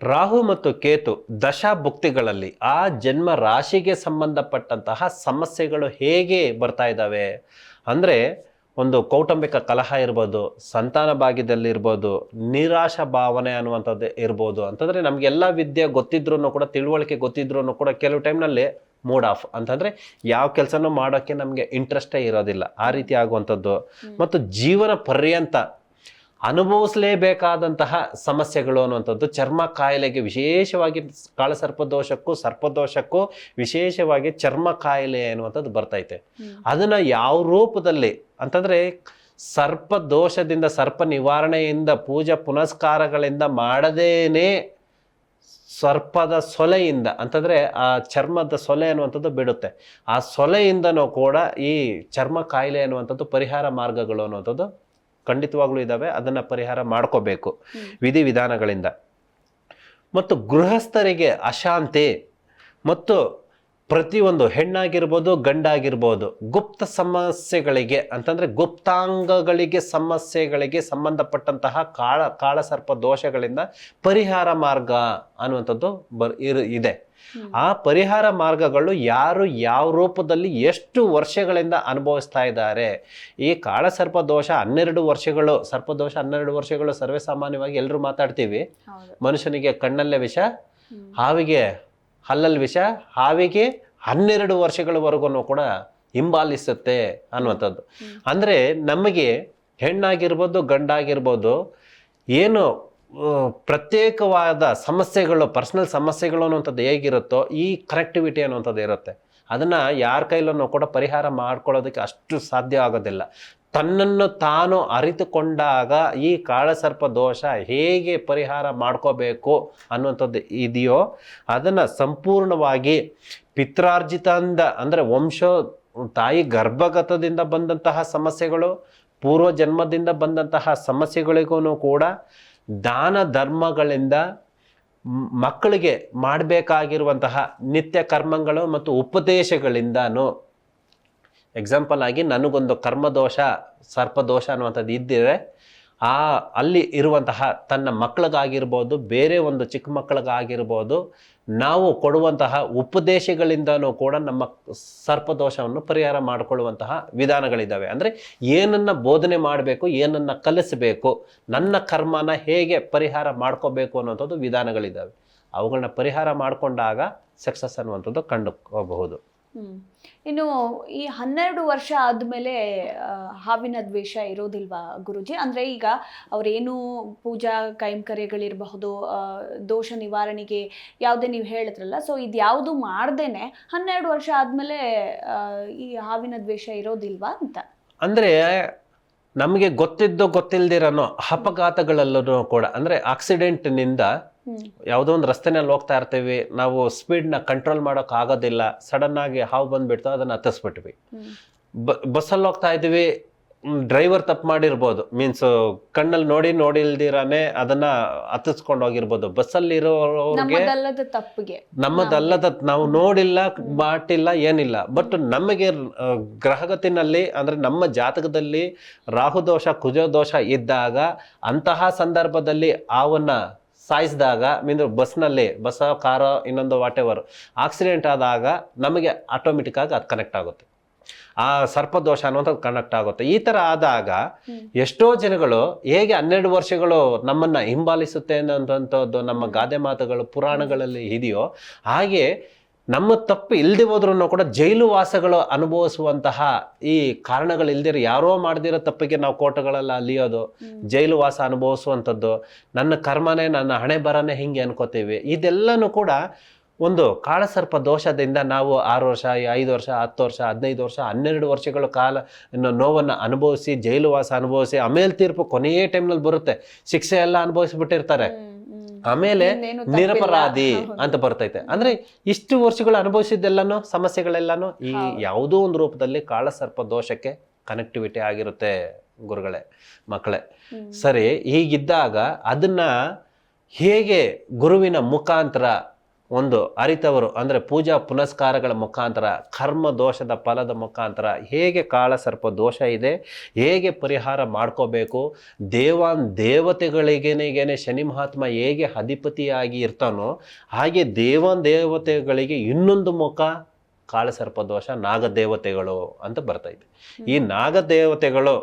ರಾಹು ಮತ್ತು ಕೇತು ದಶಾಭುಕ್ತಿಗಳಲ್ಲಿ ಆ ಜನ್ಮ ರಾಶಿಗೆ ಸಂಬಂಧಪಟ್ಟಂತಹ ಸಮಸ್ಯೆಗಳು ಹೇಗೆ ಬರ್ತಾ ಇದ್ದಾವೆ? ಅಂದರೆ ಒಂದು ಕೌಟುಂಬಿಕ ಕಲಹ ಇರ್ಬೋದು ಸಂತಾನ ಭಾಗ್ಯದಲ್ಲಿರ್ಬೋದು ನಿರಾಶಾ ಭಾವನೆ ಅನ್ನುವಂಥದ್ದು ಇರ್ಬೋದು ಅಂತಂದರೆ ನಮಗೆಲ್ಲ ವಿದ್ಯೆ ಗೊತ್ತಿದ್ರೂ ಕೂಡ ತಿಳುವಳಿಕೆ ಗೊತ್ತಿದ್ರೂ ಕೂಡ ಕೆಲವು ಟೈಮ್ನಲ್ಲಿ ಮೂಡ್ ಆಫ್ ಅಂತಂದರೆ ಯಾವ ಕೆಲಸನೂ ಮಾಡೋಕ್ಕೆ ನಮಗೆ ಇಂಟ್ರೆಸ್ಟೇ ಇರೋದಿಲ್ಲ. ಆ ರೀತಿ ಆಗುವಂಥದ್ದು. ಮತ್ತು ಜೀವನ ಪರ್ಯಂತ ಅನುಭವಿಸಲೇಬೇಕಾದಂತಹ ಸಮಸ್ಯೆಗಳು ಅನ್ನುವಂಥದ್ದು ಚರ್ಮ ಕಾಯಿಲೆಗೆ ವಿಶೇಷವಾಗಿ ಕಾಳಸರ್ಪದೋಷಕ್ಕೂ ಸರ್ಪದೋಷಕ್ಕೂ ವಿಶೇಷವಾಗಿ ಚರ್ಮ ಕಾಯಿಲೆ ಅನ್ನುವಂಥದ್ದು ಬರ್ತೈತೆ. ಅದನ್ನು ಯಾವ ರೂಪದಲ್ಲಿ ಅಂತಂದರೆ ಸರ್ಪ ದೋಷದಿಂದ ಸರ್ಪ ನಿವಾರಣೆಯಿಂದ ಪೂಜಾ ಪುನಸ್ಕಾರಗಳಿಂದ ಮಾಡದೇನೆ ಸರ್ಪದ ಸೊಲೆಯಿಂದ ಅಂತಂದರೆ ಆ ಚರ್ಮದ ಸೊಲೆ ಅನ್ನುವಂಥದ್ದು ಬಿಡುತ್ತೆ. ಆ ಸೊಲೆಯಿಂದನೂ ಕೂಡ ಈ ಚರ್ಮ ಕಾಯಿಲೆ ಅನ್ನುವಂಥದ್ದು ಪರಿಹಾರ ಮಾರ್ಗಗಳು ಅನ್ನುವಂಥದ್ದು ಖಂಡಿತವಾಗ್ಲೂ ಇದ್ದಾವೆ ಅದನ್ನು ಪರಿಹಾರ ಮಾಡ್ಕೋಬೇಕು. ವಿಧಿವಿಧಾನಗಳಿಂದ ಮತ್ತು ಗೃಹಸ್ಥರಿಗೆ ಅಶಾಂತಿ ಮತ್ತು ಪ್ರತಿಯೊಂದು ಹೆಣ್ಣಾಗಿರ್ಬೋದು ಗಂಡಾಗಿರ್ಬೋದು ಗುಪ್ತ ಸಮಸ್ಯೆಗಳಿಗೆ ಅಂತಂದರೆ ಗುಪ್ತಾಂಗಗಳಿಗೆ ಸಮಸ್ಯೆಗಳಿಗೆ ಸಂಬಂಧಪಟ್ಟಂತಹ ಕಾಳ ಕಾಳಸರ್ಪ ದೋಷಗಳಿಂದ ಪರಿಹಾರ ಮಾರ್ಗ ಅನ್ನುವಂಥದ್ದು ಬರ್ ಇರು ಇದೆ. ಆ ಪರಿಹಾರ ಮಾರ್ಗಗಳು ಯಾರು ಯಾವ ರೂಪದಲ್ಲಿ ಎಷ್ಟು ವರ್ಷಗಳಿಂದ ಅನುಭವಿಸ್ತಾ ಇದ್ದಾರೆ? ಈ ಕಾಳಸರ್ಪ ದೋಷ ಹನ್ನೆರಡು ವರ್ಷಗಳು ಸರ್ಪದೋಷ ಹನ್ನೆರಡು ವರ್ಷಗಳು ಸರ್ವೇ ಸಾಮಾನ್ಯವಾಗಿ ಎಲ್ಲರೂ ಮಾತಾಡ್ತೀವಿ ಮನುಷ್ಯನಿಗೆ ಕಣ್ಣಲ್ಲೇ ವಿಷ ಹಾವಿಗೆ ಹಲ್ಲಲ್ಲಿ ವಿಷ ಹಾವಿಗೆ ಹನ್ನೆರಡು ವರ್ಷಗಳವರೆಗೂ ಕೂಡ ಹಿಂಬಾಲಿಸುತ್ತೆ ಅನ್ನುವಂಥದ್ದು. ಅಂದರೆ ನಮಗೆ ಹೆಣ್ಣಾಗಿರ್ಬೋದು ಗಂಡಾಗಿರ್ಬೋದು ಏನು ಪ್ರತ್ಯೇಕವಾದ ಸಮಸ್ಯೆಗಳು ಪರ್ಸ್ನಲ್ ಸಮಸ್ಯೆಗಳು ಅನ್ನುವಂಥದ್ದು ಹೇಗಿರುತ್ತೋ ಈ ಕನೆಕ್ಟಿವಿಟಿ ಅನ್ನುವಂಥದ್ದು ಇರುತ್ತೆ. ಅದನ್ನು ಯಾರ ಕೈಲೂ ಕೂಡ ಪರಿಹಾರ ಮಾಡ್ಕೊಳ್ಳೋದಕ್ಕೆ ಅಷ್ಟು ಸಾಧ್ಯ ಆಗೋದಿಲ್ಲ. ತನ್ನನ್ನು ತಾನು ಅರಿತುಕೊಂಡಾಗ ಈ ಕಾಳಸರ್ಪ ದೋಷ ಹೇಗೆ ಪರಿಹಾರ ಮಾಡ್ಕೋಬೇಕು ಅನ್ನುವಂಥದ್ದು ಇದೆಯೋ ಅದನ್ನು ಸಂಪೂರ್ಣವಾಗಿ ಪಿತ್ರಾರ್ಜಿತದಿಂದ ಅಂದರೆ ವಂಶ ತಾಯಿ ಗರ್ಭಗತದಿಂದ ಬಂದಂತಹ ಸಮಸ್ಯೆಗಳು, ಪೂರ್ವ ಜನ್ಮದಿಂದ ಬಂದಂತಹ ಸಮಸ್ಯೆಗಳಿಗೂ ಕೂಡ ದಾನ ಧರ್ಮಗಳಿಂದ ಮಕ್ಕಳಿಗೆ ಮಾಡಬೇಕಾಗಿರುವಂತಹ ನಿತ್ಯ ಕರ್ಮಗಳು ಮತ್ತು ಉಪದೇಶಗಳಿಂದನೂ ಎಕ್ಸಾಂಪಲ್ ಆಗಿ ನನಗೊಂದು ಕರ್ಮದೋಷ, ಸರ್ಪದೋಷ ಅನ್ನುವಂಥದ್ದು ಇದ್ದರೆ ಆ ಅಲ್ಲಿ ಇರುವಂತಹ ತನ್ನ ಮಕ್ಕಳಿಗಾಗಿರ್ಬೋದು, ಬೇರೆ ಒಂದು ಚಿಕ್ಕ ಮಕ್ಕಳಿಗಾಗಿರ್ಬೋದು, ನಾವು ಕೊಡುವಂತಹ ಉಪದೇಶಗಳಿಂದನೂ ಕೂಡ ನಮ್ಮ ಸರ್ಪದೋಷವನ್ನು ಪರಿಹಾರ ಮಾಡಿಕೊಳ್ಳುವಂತಹ ವಿಧಾನಗಳಿದ್ದಾವೆ ಅಂದರೆ ಏನನ್ನು ಬೋಧನೆ ಮಾಡಬೇಕು, ಏನನ್ನು ಕಲಿಸಬೇಕು, ನನ್ನ ಕರ್ಮನ ಹೇಗೆ ಪರಿಹಾರ ಮಾಡ್ಕೋಬೇಕು ಅನ್ನುವಂಥದ್ದು ವಿಧಾನಗಳಿದ್ದಾವೆ ಅವುಗಳನ್ನ ಪರಿಹಾರ ಮಾಡಿಕೊಂಡಾಗ ಸಕ್ಸಸ್ ಅನ್ನುವಂಥದ್ದು ಕಂಡುಕೋಬಹುದು. ಇನ್ನು ಈ ಹನ್ನೆರಡು ವರ್ಷ ಆದಮೇಲೆ ಹಾವಿನ ದ್ವೇಷ ಇರೋದಿಲ್ವಾ ಗುರುಜಿ? ಅಂದರೆ ಈಗ ಅವರೇನು ಪೂಜಾ ಕೈಂಕರ್ಯಗಳಿರಬಹುದು ದೋಷ ನಿವಾರಣೆಗೆ ಯಾವುದೇ ನೀವು ಹೇಳಿದ್ರಲ್ಲ, ಸೊ ಇದು ಯಾವುದು ಮಾಡ್ದೇನೆ, ಹನ್ನೆರಡು ವರ್ಷ ಆದಮೇಲೆ ಈ ಹಾವಿನ ದ್ವೇಷ ಇರೋದಿಲ್ವಾ ಅಂತ? ಅಂದರೆ ನಮಗೆ ಗೊತ್ತಿದ್ದೋ ಗೊತ್ತಿಲ್ದಿರನೋ ಅಪಘಾತಗಳಲ್ಲೂ ಕೂಡ, ಅಂದರೆ ಆಕ್ಸಿಡೆಂಟ್ನಿಂದ ಯಾವುದೋ ಒಂದು ರಸ್ತೆನಲ್ಲಿ ಹೋಗ್ತಾ ಇರ್ತೀವಿ ನಾವು ಸ್ಪೀಡ್ನ ಕಂಟ್ರೋಲ್ ಮಾಡೋಕೆ ಆಗೋದಿಲ್ಲ ಸಡನ್ ಆಗಿ ಹಾವು ಬಂದ್ಬಿಡ್ತು ಅದನ್ನು ಹತ್ತಿಸ್ಬಿಟ್ವಿ. ಬಸ್ಸಲ್ಲಿ ಹೋಗ್ತಾ ಇದ್ದೀವಿ ಡ್ರೈವರ್ ತಪ್ಪು ಮಾಡಿರ್ಬೋದು ಮೀನ್ಸ್ ಕಣ್ಣಲ್ಲಿ ನೋಡಿ ನೋಡಿಲ್ದಿರಾನೆ ಅದನ್ನ ಹತ್ತಿಸ್ಕೊಂಡು ಹೋಗಿರ್ಬೋದು. ಬಸ್ಸಲ್ಲಿ ಇರೋರಿಗೆ ನಮ್ಮದಲ್ಲದ ತಪ್ಪಿಗೆ. ನಮ್ಮದಲ್ಲದ ನಾವು ನೋಡಿಲ್ಲ ಬಾಟಿಲ್ಲ ಏನಿಲ್ಲ. ಬಟ್ ನಮಗೆ ಗ್ರಹಗತಿನಲ್ಲಿ ಅಂದ್ರೆ ನಮ್ಮ ಜಾತಕದಲ್ಲಿ ರಾಹುದೋಷ ಕುಜದೋಷ ಇದ್ದಾಗ ಅಂತಹ ಸಂದರ್ಭದಲ್ಲಿ ಆವನ್ನ ಸಾಯಿಸಿದಾಗ ಮೀನ್ ಬಸ್ನಲ್ಲಿ ಬಸ್ ಕಾರೋ ಇನ್ನೊಂದು ವಾಟ್ ಎವರ್ ಆಕ್ಸಿಡೆಂಟ್ ಆದಾಗ ನಮಗೆ ಆಟೋಮೆಟಿಕ್ಕಾಗಿ ಅದು ಕನೆಕ್ಟ್ ಆಗುತ್ತೆ ಆ ಸರ್ಪದೋಷ ಅನ್ನುವಂಥದ್ದು ಕನೆಕ್ಟ್ ಆಗುತ್ತೆ ಈ ಥರ ಆದಾಗ. ಎಷ್ಟೋ ಜನಗಳು ಹೇಗೆ ಹನ್ನೆರಡು ವರ್ಷಗಳು ನಮ್ಮನ್ನ ಹಿಂಬಾಲಿಸುತ್ತೆ ಅನ್ನೋಂಥದ್ದು ನಮ್ಮ ಗಾದೆ ಮಾತುಗಳು ಪುರಾಣಗಳಲ್ಲಿ ಇದೆಯೋ ಹಾಗೆ ನಮ್ಮ ತಪ್ಪು ಇಲ್ಲದೆ ಹೋದ್ರೂ ಕೂಡ ಜೈಲು ವಾಸಗಳು ಅನುಭವಿಸುವಂತಹ ಈ ಕಾರಣಗಳು ಇಲ್ದಿರ ಯಾರೋ ಮಾಡದಿರೋ ತಪ್ಪಿಗೆ ನಾವು ಕೋಟಗಳೆಲ್ಲ ಅಲಿಯೋದು. ಜೈಲು ವಾಸ ಅನುಭವಿಸುವಂಥದ್ದು ನನ್ನ ಕರ್ಮನೇ ನನ್ನ ಹಣೆ ಬರನೇ ಹಿಂಗೆ ಅನ್ಕೋತೀವಿ ಇದೆಲ್ಲನೂ ಕೂಡ ಒಂದು ಕಾಳಸರ್ಪ ದೋಷದಿಂದ ನಾವು ಆರು ವರ್ಷ ಐದು ವರ್ಷ ಹತ್ತು ವರ್ಷ ಹದಿನೈದು ವರ್ಷ ಹನ್ನೆರಡು ವರ್ಷಗಳ ಕಾಲ ಇನ್ನು ನೋವನ್ನು ಅನುಭವಿಸಿ ಜೈಲು ವಾಸ ಅನುಭವಿಸಿ ಆಮೇಲೆ ತೀರ್ಪು ಕೊನೆಯ ಟೈಮ್ನಲ್ಲಿ ಬರುತ್ತೆ ಶಿಕ್ಷೆ ಎಲ್ಲ ಅನುಭವಿಸ್ಬಿಟ್ಟಿರ್ತಾರೆ. ಆಮೇಲೆ ನಿರಪರಾಧಿ ಅಂತ ಬರ್ತೈತೆ. ಅಂದ್ರೆ ಇಷ್ಟು ವರ್ಷಗಳು ಅನುಭವಿಸಿದ್ದೆಲ್ಲನೂ ಸಮಸ್ಯೆಗಳೆಲ್ಲಾನು ಈ ಯಾವುದೋ ಒಂದು ರೂಪದಲ್ಲಿ ಕಾಳಸರ್ಪ ದೋಷಕ್ಕೆ ಕನೆಕ್ಟಿವಿಟಿ ಆಗಿರುತ್ತೆ ಗುರುಗಳೇ ಮಕ್ಕಳೇ. ಸರಿ ಹೀಗಿದ್ದಾಗ ಅದನ್ನ ಹೇಗೆ ಗುರುವಿನ ಮುಖಾಂತರ ಒಂದು ಅರಿತವರು ಅಂದರೆ ಪೂಜಾ ಪುನಸ್ಕಾರಗಳ ಮುಖಾಂತರ ಕರ್ಮ ದೋಷದ ಫಲದ ಮುಖಾಂತರ ಹೇಗೆ ಕಾಳಸರ್ಪ ದೋಷ ಇದೆ ಹೇಗೆ ಪರಿಹಾರ ಮಾಡ್ಕೋಬೇಕು ದೇವಾನ್ ದೇವತೆಗಳಿಗೇನೆಗೇನೆ ಶನಿ ಮಹಾತ್ಮ ಹೇಗೆ ಅಧಿಪತಿಯಾಗಿ ಇರ್ತಾನೋ ಹಾಗೆ ದೇವಾನ್ ದೇವತೆಗಳಿಗೆ ಇನ್ನೊಂದು ಮುಖ ಕಾಳಸರ್ಪ ದೋಷ ನಾಗದೇವತೆಗಳು ಅಂತ ಬರ್ತೈತೆ ಈ ನಾಗದೇವತೆಗಳು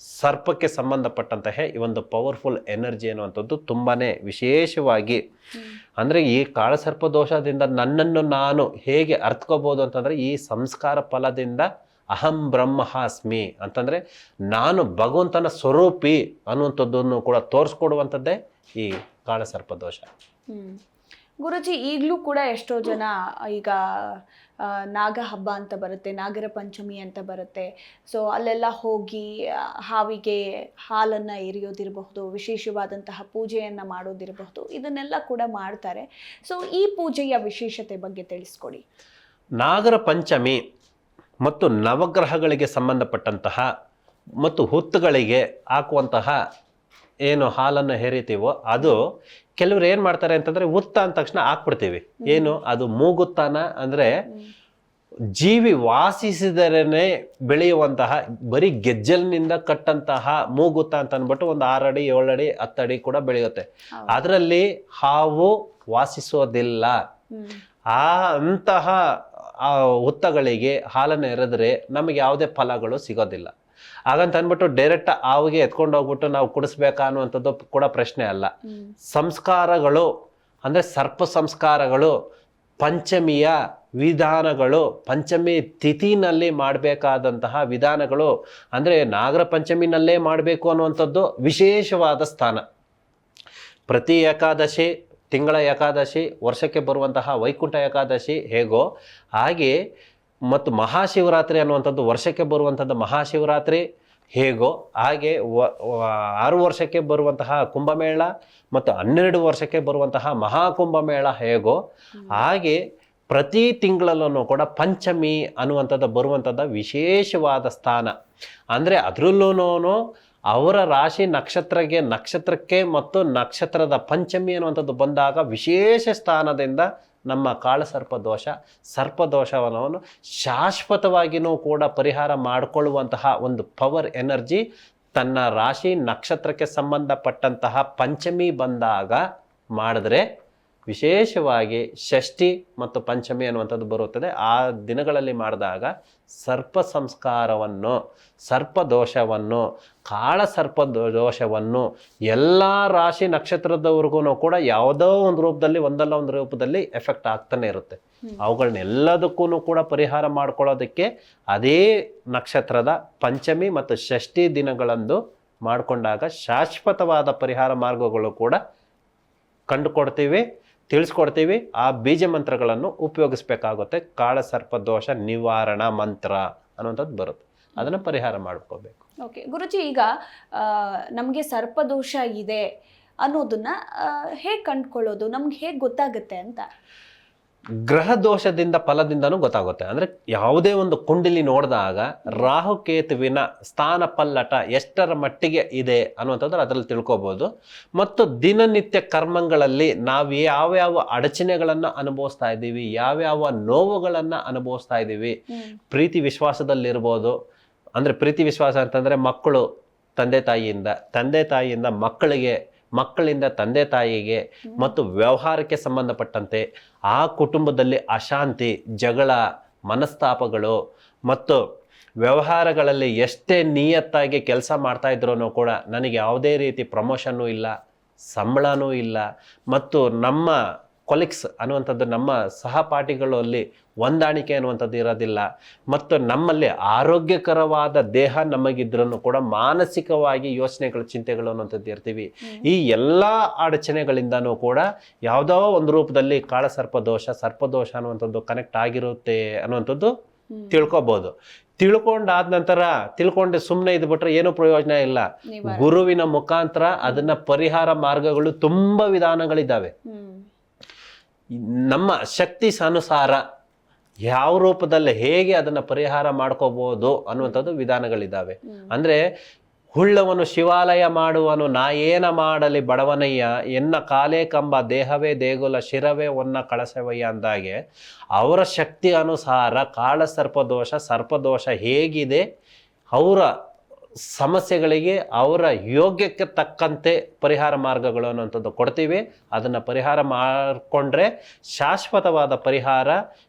ಸರ್ಪಕ್ಕೆ ಸಂಬಂಧಪಟ್ಟಂತಹ ಈ ಒಂದು ಪವರ್ಫುಲ್ ಎನರ್ಜಿ ಅನ್ನುವಂಥದ್ದು ತುಂಬಾ ವಿಶೇಷವಾಗಿ ಅಂದರೆ ಈ ಕಾಳಸರ್ಪ ದೋಷದಿಂದ ನನ್ನನ್ನು ನಾನು ಹೇಗೆ ಅರ್ಥ್ಕೋಬೋದು ಅಂತಂದರೆ ಈ ಸಂಸ್ಕಾರ ಫಲದಿಂದ ಅಹಂ ಬ್ರಹ್ಮಹಾಸ್ಮಿ ಅಂತಂದರೆ ನಾನು ಭಗವಂತನ ಸ್ವರೂಪಿ ಅನ್ನುವಂಥದ್ದನ್ನು ಕೂಡ ತೋರಿಸ್ಕೊಡುವಂಥದ್ದೇ ಈ ಕಾಳಸರ್ಪ ದೋಷ. ಗುರುಜಿ ಈಗಲೂ ಕೂಡ ಎಷ್ಟೋ ಜನ ಈಗ ನಾಗ ಹಬ್ಬ ಅಂತ ಬರುತ್ತೆ, ನಾಗರ ಪಂಚಮಿ ಅಂತ ಬರುತ್ತೆ. ಸೊ ಅಲ್ಲೆಲ್ಲ ಹೋಗಿ ಹಾವಿಗೆ ಹಾಲನ್ನು ಎರಿಯೋದಿರಬಹುದು, ವಿಶೇಷವಾದಂತಹ ಪೂಜೆಯನ್ನು ಮಾಡೋದಿರಬಹುದು, ಇದನ್ನೆಲ್ಲ ಕೂಡ ಮಾಡ್ತಾರೆ. ಸೊ ಈ ಪೂಜೆಯ ವಿಶೇಷತೆ ಬಗ್ಗೆ ತಿಳಿಸ್ಕೊಡಿ. ನಾಗರ ಪಂಚಮಿ ಮತ್ತು ನವಗ್ರಹಗಳಿಗೆ ಸಂಬಂಧಪಟ್ಟಂತಹ ಮತ್ತು ಹುತ್ತುಗಳಿಗೆ ಹಾಕುವಂತಹ ಏನು ಹಾಲನ್ನು ಹೆರಿತೀವೋ ಅದು ಕೆಲವ್ರು ಏನು ಮಾಡ್ತಾರೆ ಅಂತಂದರೆ ಹುತ್ತ ಅಂದ ತಕ್ಷಣ ಹಾಕ್ಬಿಡ್ತೀವಿ. ಏನು? ಅದು ಮೂಗುತ್ತಾನ ಅಂದರೆ ಜೀವಿ ವಾಸಿಸಿದರೇನೆ ಬೆಳೆಯುವಂತಹ ಬರೀ ಗೆಜ್ಜಲಿನಿಂದ ಕಟ್ಟಂತಹ ಮೂಗುತ್ತ ಅಂತ ಅಂದ್ಬಿಟ್ಟು ಒಂದು ಆರಡಿ ಏಳಡಿ ಹತ್ತಡಿ ಕೂಡ ಬೆಳೆಯುತ್ತೆ. ಅದರಲ್ಲಿ ಹಾವು ವಾಸಿಸೋದಿಲ್ಲ. ಆ ಅಂತಹ ಆ ಹುತ್ತಗಳಿಗೆ ಹಾಲನ್ನು ಎರೆದ್ರೆ ನಮಗೆ ಯಾವುದೇ ಫಲಗಳು ಸಿಗೋದಿಲ್ಲ. ಹಾಗಂತ ಅಂದ್ಬಿಟ್ಟು ಡೈರೆಕ್ಟ್ ಆವಿಗೆ ಎತ್ಕೊಂಡು ಹೋಗ್ಬಿಟ್ಟು ನಾವು ಕುಡಿಸ್ಬೇಕಾ ಅನ್ನುವಂಥದ್ದು ಕೂಡ ಪ್ರಶ್ನೆ ಅಲ್ಲ. ಸಂಸ್ಕಾರಗಳು ಅಂದರೆ ಸರ್ಪ ಸಂಸ್ಕಾರಗಳು ಪಂಚಮಿಯ ವಿಧಾನಗಳು ಪಂಚಮಿ ತಿಥಿನಲ್ಲಿ ಮಾಡಬೇಕಾದಂತಹ ವಿಧಾನಗಳು ಅಂದರೆ ನಾಗರ ಪಂಚಮಿನಲ್ಲೇ ಮಾಡಬೇಕು ಅನ್ನುವಂಥದ್ದು ವಿಶೇಷವಾದ ಸ್ಥಾನ. ಪ್ರತಿ ಏಕಾದಶಿ ತಿಂಗಳ ಏಕಾದಶಿ ವರ್ಷಕ್ಕೆ ಬರುವಂತಹ ವೈಕುಂಠ ಏಕಾದಶಿ ಹೇಗೋ ಹಾಗೆ ಮತ್ತು ಮಹಾಶಿವರಾತ್ರಿ ಅನ್ನುವಂಥದ್ದು ವರ್ಷಕ್ಕೆ ಬರುವಂಥದ್ದು ಮಹಾಶಿವರಾತ್ರಿ. ಹೇಗೋ ಹಾಗೆ ಆರು ವರ್ಷಕ್ಕೆ ಬರುವಂತಹ ಕುಂಭಮೇಳ ಮತ್ತು ಹನ್ನೆರಡು ವರ್ಷಕ್ಕೆ ಬರುವಂತಹ ಮಹಾಕುಂಭಮೇಳ ಹೇಗೋ ಹಾಗೆ ಪ್ರತಿ ತಿಂಗಳಲ್ಲೂ ಕೂಡ ಪಂಚಮಿ ಅನ್ನುವಂಥದ್ದು ಬರುವಂಥದ್ದು ವಿಶೇಷವಾದ ಸ್ಥಾನ. ಅಂದರೆ ಅದರಲ್ಲೂ ಅವರ ರಾಶಿ ನಕ್ಷತ್ರಕ್ಕೆ ನಕ್ಷತ್ರಕ್ಕೆ ಮತ್ತು ನಕ್ಷತ್ರದ ಪಂಚಮಿ ಅನ್ನುವಂಥದ್ದು ಬಂದಾಗ ವಿಶೇಷ ಸ್ಥಾನದಿಂದ ನಮ್ಮ ಕಾಳಸರ್ಪ ದೋಷ ಸರ್ಪದೋಷವನ್ನು ಶಾಶ್ವತವಾಗಿಯೂ ಕೂಡ ಪರಿಹಾರ ಮಾಡಿಕೊಳ್ಳುವಂತಹ ಒಂದು ಪವರ್ ಎನರ್ಜಿ ತನ್ನ ರಾಶಿ ನಕ್ಷತ್ರಕ್ಕೆ ಸಂಬಂಧಪಟ್ಟಂತಹ ಪಂಚಮಿ ಬಂದಾಗ ಮಾಡಿದ್ರೆ ವಿಶೇಷವಾಗಿ ಷಷ್ಠಿ ಮತ್ತು ಪಂಚಮಿ ಅನ್ನುವಂಥದ್ದು ಬರುತ್ತದೆ. ಆ ದಿನಗಳಲ್ಲಿ ಮಾಡಿದಾಗ ಸರ್ಪ ಸಂಸ್ಕಾರವನ್ನು ಸರ್ಪ ದೋಷವನ್ನು ಕಾಳ ಸರ್ಪ ದೋಷವನ್ನು ಎಲ್ಲ ರಾಶಿ ನಕ್ಷತ್ರದವ್ರಿಗೂ ಕೂಡ ಯಾವುದೋ ಒಂದು ರೂಪದಲ್ಲಿ ಒಂದಲ್ಲ ಒಂದು ರೂಪದಲ್ಲಿ ಎಫೆಕ್ಟ್ ಆಗ್ತಾನೆ ಇರುತ್ತೆ. ಅವುಗಳನ್ನೆಲ್ಲದಕ್ಕೂ ಕೂಡ ಪರಿಹಾರ ಮಾಡ್ಕೊಳ್ಳೋದಕ್ಕೆ ಅದೇ ನಕ್ಷತ್ರದ ಪಂಚಮಿ ಮತ್ತು ಷಷ್ಠಿ ದಿನಗಳಂದು ಮಾಡಿಕೊಂಡಾಗ ಶಾಶ್ವತವಾದ ಪರಿಹಾರ ಮಾರ್ಗಗಳು ಕೂಡ ಕಂಡುಕೊಡ್ತೀವಿ. ತಿಳಿಸ್ಕೊಡ್ತೀವಿ. ಆ ಬೀಜ ಮಂತ್ರಗಳನ್ನು ಉಪಯೋಗಿಸ್ಬೇಕಾಗುತ್ತೆ. ಕಾಳಸರ್ಪ ದೋಷ ನಿವಾರಣಾ ಮಂತ್ರ ಅನ್ನುವಂಥದ್ದು ಬರುತ್ತೆ. ಅದನ್ನು ಪರಿಹಾರ ಮಾಡ್ಕೋಬೇಕು. ಓಕೆ. ಗುರುಜಿ ಈಗ ನಮಗೆ ಸರ್ಪದೋಷ ಇದೆ ಅನ್ನೋದನ್ನ ಹೇಗೆ ಕಂಡ್ಕೊಳ್ಳೋದು? ನಮ್ಗೆ ಹೇಗೆ ಗೊತ್ತಾಗುತ್ತೆ ಅಂತ? ಗ್ರಹ ದೋಷದಿಂದ ಫಲದಿಂದನೂ ಗೊತ್ತಾಗುತ್ತೆ. ಅಂದರೆ ಯಾವುದೇ ಒಂದು ಕುಂಡಲಿ ನೋಡಿದಾಗ ರಾಹುಕೇತುವಿನ ಸ್ಥಾನ ಪಲ್ಲಟ ಎಷ್ಟರ ಮಟ್ಟಿಗೆ ಇದೆ ಅನ್ನುವಂಥದ್ದು ಅದರಲ್ಲಿ ತಿಳ್ಕೊಬೋದು. ಮತ್ತು ದಿನನಿತ್ಯ ಕರ್ಮಗಳಲ್ಲಿ ನಾವು ಯಾವ್ಯಾವ ಅಡಚಣೆಗಳನ್ನು ಅನುಭವಿಸ್ತಾ ಇದ್ದೀವಿ ಯಾವ್ಯಾವ ನೋವುಗಳನ್ನು ಅನುಭವಿಸ್ತಾ ಇದ್ದೀವಿ ಪ್ರೀತಿ ವಿಶ್ವಾಸದಲ್ಲಿರ್ಬೋದು. ಅಂದರೆ ಪ್ರೀತಿ ವಿಶ್ವಾಸ ಅಂತಂದರೆ ಮಕ್ಕಳು ತಂದೆ ತಾಯಿಯಿಂದ ತಂದೆ ತಾಯಿಯಿಂದ ಮಕ್ಕಳಿಗೆ ಮಕ್ಕಳಿಂದ ತಂದೆ ತಾಯಿಗೆ ಮತ್ತು ವ್ಯವಹಾರಕ್ಕೆ ಸಂಬಂಧಪಟ್ಟಂತೆ ಆ ಕುಟುಂಬದಲ್ಲಿ ಅಶಾಂತಿ ಜಗಳ ಮನಸ್ತಾಪಗಳು ಮತ್ತು ವ್ಯವಹಾರಗಳಲ್ಲಿ ಎಷ್ಟೇ ನಿಯತ್ತಾಗಿ ಕೆಲಸ ಮಾಡ್ತಾ ಇದ್ರೂ ಕೂಡ ನನಗೆ ಯಾವುದೇ ರೀತಿ ಪ್ರಮೋಷನ್ನು ಇಲ್ಲ ಸಂಬಳನೂ ಇಲ್ಲ ಮತ್ತು ನಮ್ಮ ಕೊಲಿಕ್ಸ್ ಅನ್ನುವಂಥದ್ದು ನಮ್ಮ ಸಹಪಾಠಿಗಳಲ್ಲಿ ಹೊಂದಾಣಿಕೆ ಅನ್ನುವಂಥದ್ದು ಇರೋದಿಲ್ಲ. ಮತ್ತು ನಮ್ಮಲ್ಲಿ ಆರೋಗ್ಯಕರವಾದ ದೇಹ ನಮಗಿದ್ರೂ ಕೂಡ ಮಾನಸಿಕವಾಗಿ ಯೋಚನೆಗಳು ಚಿಂತೆಗಳು ಅನ್ನುವಂಥದ್ದು ಇರ್ತೀವಿ. ಈ ಎಲ್ಲ ಅಡಚಣೆಗಳಿಂದನೂ ಕೂಡ ಯಾವುದೋ ಒಂದು ರೂಪದಲ್ಲಿ ಕಾಳಸರ್ಪ ದೋಷ ಸರ್ಪದೋಷ ಅನ್ನುವಂಥದ್ದು ಕನೆಕ್ಟ್ ಆಗಿರುತ್ತೆ ಅನ್ನುವಂಥದ್ದು ತಿಳ್ಕೊಬೋದು. ತಿಳ್ಕೊಂಡಾದ ನಂತರ ತಿಳ್ಕೊಂಡು ಸುಮ್ಮನೆ ಇದ್ಬಿಟ್ರೆ ಏನೂ ಪ್ರಯೋಜನ ಇಲ್ಲ. ಗುರುವಿನ ಮುಖಾಂತರ ಅದನ್ನ ಪರಿಹಾರ ಮಾರ್ಗಗಳು ತುಂಬ ವಿಧಾನಗಳಿದ್ದಾವೆ. ನಮ್ಮ ಶಕ್ತಿ ಅನುಸಾರ ಯಾವ ರೂಪದಲ್ಲಿ ಹೇಗೆ ಅದನ್ನು ಪರಿಹಾರ ಮಾಡ್ಕೋಬೋದು ಅನ್ನುವಂಥದ್ದು ವಿಧಾನಗಳಿದ್ದಾವೆ. ಅಂದರೆ ಹುಳ್ಳವನು ಶಿವಾಲಯ ಮಾಡುವನು ನಾ ಏನ ಮಾಡಲಿ ಬಡವನಯ್ಯ ಎನ್ನ ಕಾಲೇ ಕಂಬ ದೇಹವೇ ದೇಗುಲ ಶಿರವೇ ಒನ್ನ ಕಳಸವಯ್ಯ ಅಂದಾಗೆ ಅವರ ಶಕ್ತಿ ಅನುಸಾರ ಕಾಳ ಸರ್ಪದೋಷ ಸರ್ಪದೋಷ ಹೇಗಿದೆ ಅವರ ಸಮಸ್ಯೆಗಳಿಗೆ ಅವರ ಯೋಗ್ಯಕ್ಕೆ ತಕ್ಕಂತೆ ಪರಿಹಾರ ಮಾರ್ಗಗಳು ಅನ್ನೋಂಥದ್ದು ಕೊಡ್ತೀವಿ. ಅದನ್ನು ಪರಿಹಾರ ಮಾಡಿಕೊಂಡ್ರೆ ಶಾಶ್ವತವಾದ ಪರಿಹಾರ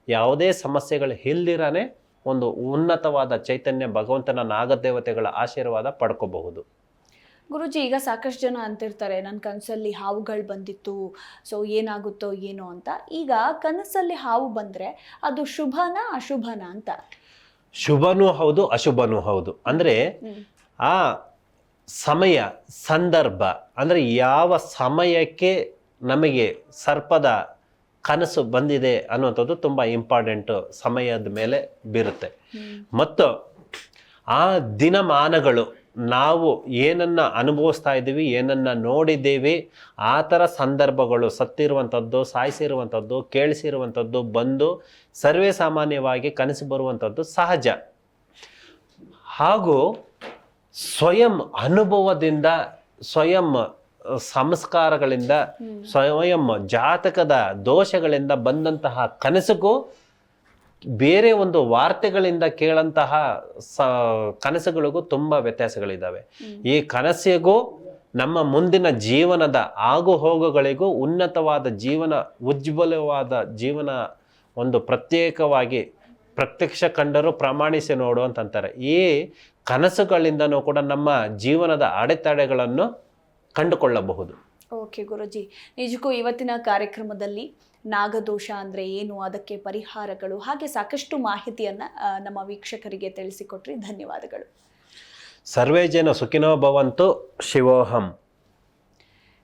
ಯಾವುದೇ ಸಮಸ್ಯೆಗಳು ಇಲ್ದಿರನೇ ಒಂದು ಉನ್ನತವಾದ ಚೈತನ್ಯ ಭಗವಂತನ ನಾಗದೇವತೆಗಳ ಆಶೀರ್ವಾದ ಪಡ್ಕೋಬಹುದು. ಗುರುಜಿ ಈಗ ಸಾಕಷ್ಟು ಜನ ಅಂತಿರ್ತಾರೆ ನನ್ನ ಕನಸಲ್ಲಿ ಹಾವುಗಳು ಬಂದಿತ್ತು ಸೊ ಏನಾಗುತ್ತೋ ಏನೋ ಅಂತ. ಈಗ ಕನಸಲ್ಲಿ ಹಾವು ಬಂದರೆ ಅದು ಶುಭನಾ ಅಶುಭನಾ ಅಂತ? ಶುಭನೂ ಹೌದು ಅಶುಭನೂ ಹೌದು. ಅಂದ್ರೆ. ಆ ಸಮಯ ಸಂದರ್ಭ ಅಂದರೆ ಯಾವ ಸಮಯಕ್ಕೆ ನಮಗೆ ಸರ್ಪದ ಕನಸು ಬಂದಿದೆ ಅನ್ನುವಂಥದ್ದು ತುಂಬ ಇಂಪಾರ್ಟೆಂಟು ಸಮಯದ ಮೇಲೆ ಬೀರುತ್ತೆ. ಮತ್ತು ಆ ದಿನಮಾನಗಳು ನಾವು ಏನನ್ನ ಅನುಭವಿಸ್ತಾ ಇದ್ದೀವಿ ಏನನ್ನ ನೋಡಿದ್ದೀವಿ ಆ ಥರ ಸಂದರ್ಭಗಳು ಸತ್ತಿರುವಂಥದ್ದು ಸಾಯಿಸಿರುವಂಥದ್ದು ಕೇಳಿಸಿರುವಂಥದ್ದು ಬಂದು ಸರ್ವೇ ಸಾಮಾನ್ಯವಾಗಿ ಕನಸು ಬರುವಂಥದ್ದು ಸಹಜ ಹಾಗೂ ಸ್ವಯಂ ಅನುಭವದಿಂದ, ಸ್ವಯಂ ಸಂಸ್ಕಾರಗಳಿಂದ, ಸ್ವಯಂ ಜಾತಕದ ದೋಷಗಳಿಂದ ಬಂದಂತಹ ಕನಸಿಗೂ ಬೇರೆ ಒಂದು ವಾರ್ತೆಗಳಿಂದ ಕೇಳಂತಹ ಸ, ಕನಸುಗಳಿಗೂ ತುಂಬ ವ್ಯತ್ಯಾಸಗಳಿದ್ದಾವೆ. ಈ ಕನಸಿಗೂ, ನಮ್ಮ ಮುಂದಿನ ಜೀವನದ ಆಗು ಹೋಗುಗಳಿಗೂ ಉನ್ನತವಾದ ಜೀವನ, ಉಜ್ವಲವಾದ ಜೀವನ ಒಂದು ಪ್ರತ್ಯೇಕವಾಗಿ ಪ್ರತ್ಯಕ್ಷ ಕಂಡರೂ ಪ್ರಮಾಣಿಸಿ ನೋಡು ಅಂತಂತಾರೆ. ಈ ಕನಸುಗಳಿಂದನೂ ಕೂಡ ನಮ್ಮ ಜೀವನದ ಅಡೆತಡೆಗಳನ್ನು ಕಂಡುಕೊಳ್ಳಬಹುದು. ಓಕೆ ಗುರುಜಿ ನಿಜಕ್ಕೂ ಇವತ್ತಿನ ಕಾರ್ಯಕ್ರಮದಲ್ಲಿ ನಾಗದೋಷ ಅಂದರೆ ಏನು ಅದಕ್ಕೆ ಪರಿಹಾರಗಳು ಹಾಗೆ ಸಾಕಷ್ಟು ಮಾಹಿತಿಯನ್ನು ನಮ್ಮ ವೀಕ್ಷಕರಿಗೆ ತಿಳಿಸಿಕೊಟ್ರಿ. ಧನ್ಯವಾದಗಳು. ಸರ್ವೇ ಜನ ಸುಖಿನೋ ಭವಂತು ಶಿವೋಹಂ.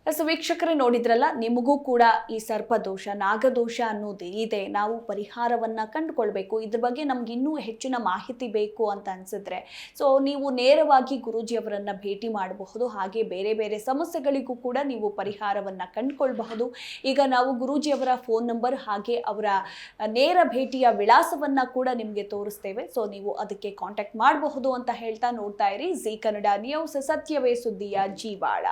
ಎಸ್ ವೀಕ್ಷಕರೇ ನೋಡಿದ್ರಲ್ಲ, ನಿಮಗೂ ಕೂಡ ಈ ಸರ್ಪದೋಷ, ನಾಗದೋಷ ಅನ್ನೋದು ಇದೆ. ನಾವು ಪರಿಹಾರವನ್ನ ಕಂಡುಕೊಳ್ಬೇಕು. ಇದ್ರ ಬಗ್ಗೆ ನಮ್ಗೆ ಇನ್ನೂ ಹೆಚ್ಚಿನ ಮಾಹಿತಿ ಬೇಕು ಅಂತ ಅನ್ಸಿದ್ರೆ. ಸೊ ನೀವು ನೇರವಾಗಿ ಗುರೂಜಿಯವರನ್ನು ಭೇಟಿ ಮಾಡಬಹುದು. ಹಾಗೆ ಬೇರೆ ಬೇರೆ ಸಮಸ್ಯೆಗಳಿಗೂ ಕೂಡ ನೀವು ಪರಿಹಾರವನ್ನ ಕಂಡುಕೊಳ್ಬಹುದು. ಈಗ ನಾವು ಗುರೂಜಿಯವರ ಫೋನ್ ನಂಬರ್ ಹಾಗೆ ಅವರ ನೇರ ಭೇಟಿಯ ವಿಳಾಸವನ್ನು ಕೂಡ ನಿಮಗೆ ತೋರಿಸ್ತೇವೆ. ಸೊ ನೀವು ಅದಕ್ಕೆ ಕಾಂಟ್ಯಾಕ್ಟ್ ಮಾಡಬಹುದು ಅಂತ ಹೇಳ್ತಾ ನೋಡ್ತಾ ಇರಿ. ಜಿ ಕನ್ನಡ ನ್ಯೂಸ್, ಸತ್ಯವೇ ಸುದ್ದಿಯ ಜೀವಾಳ.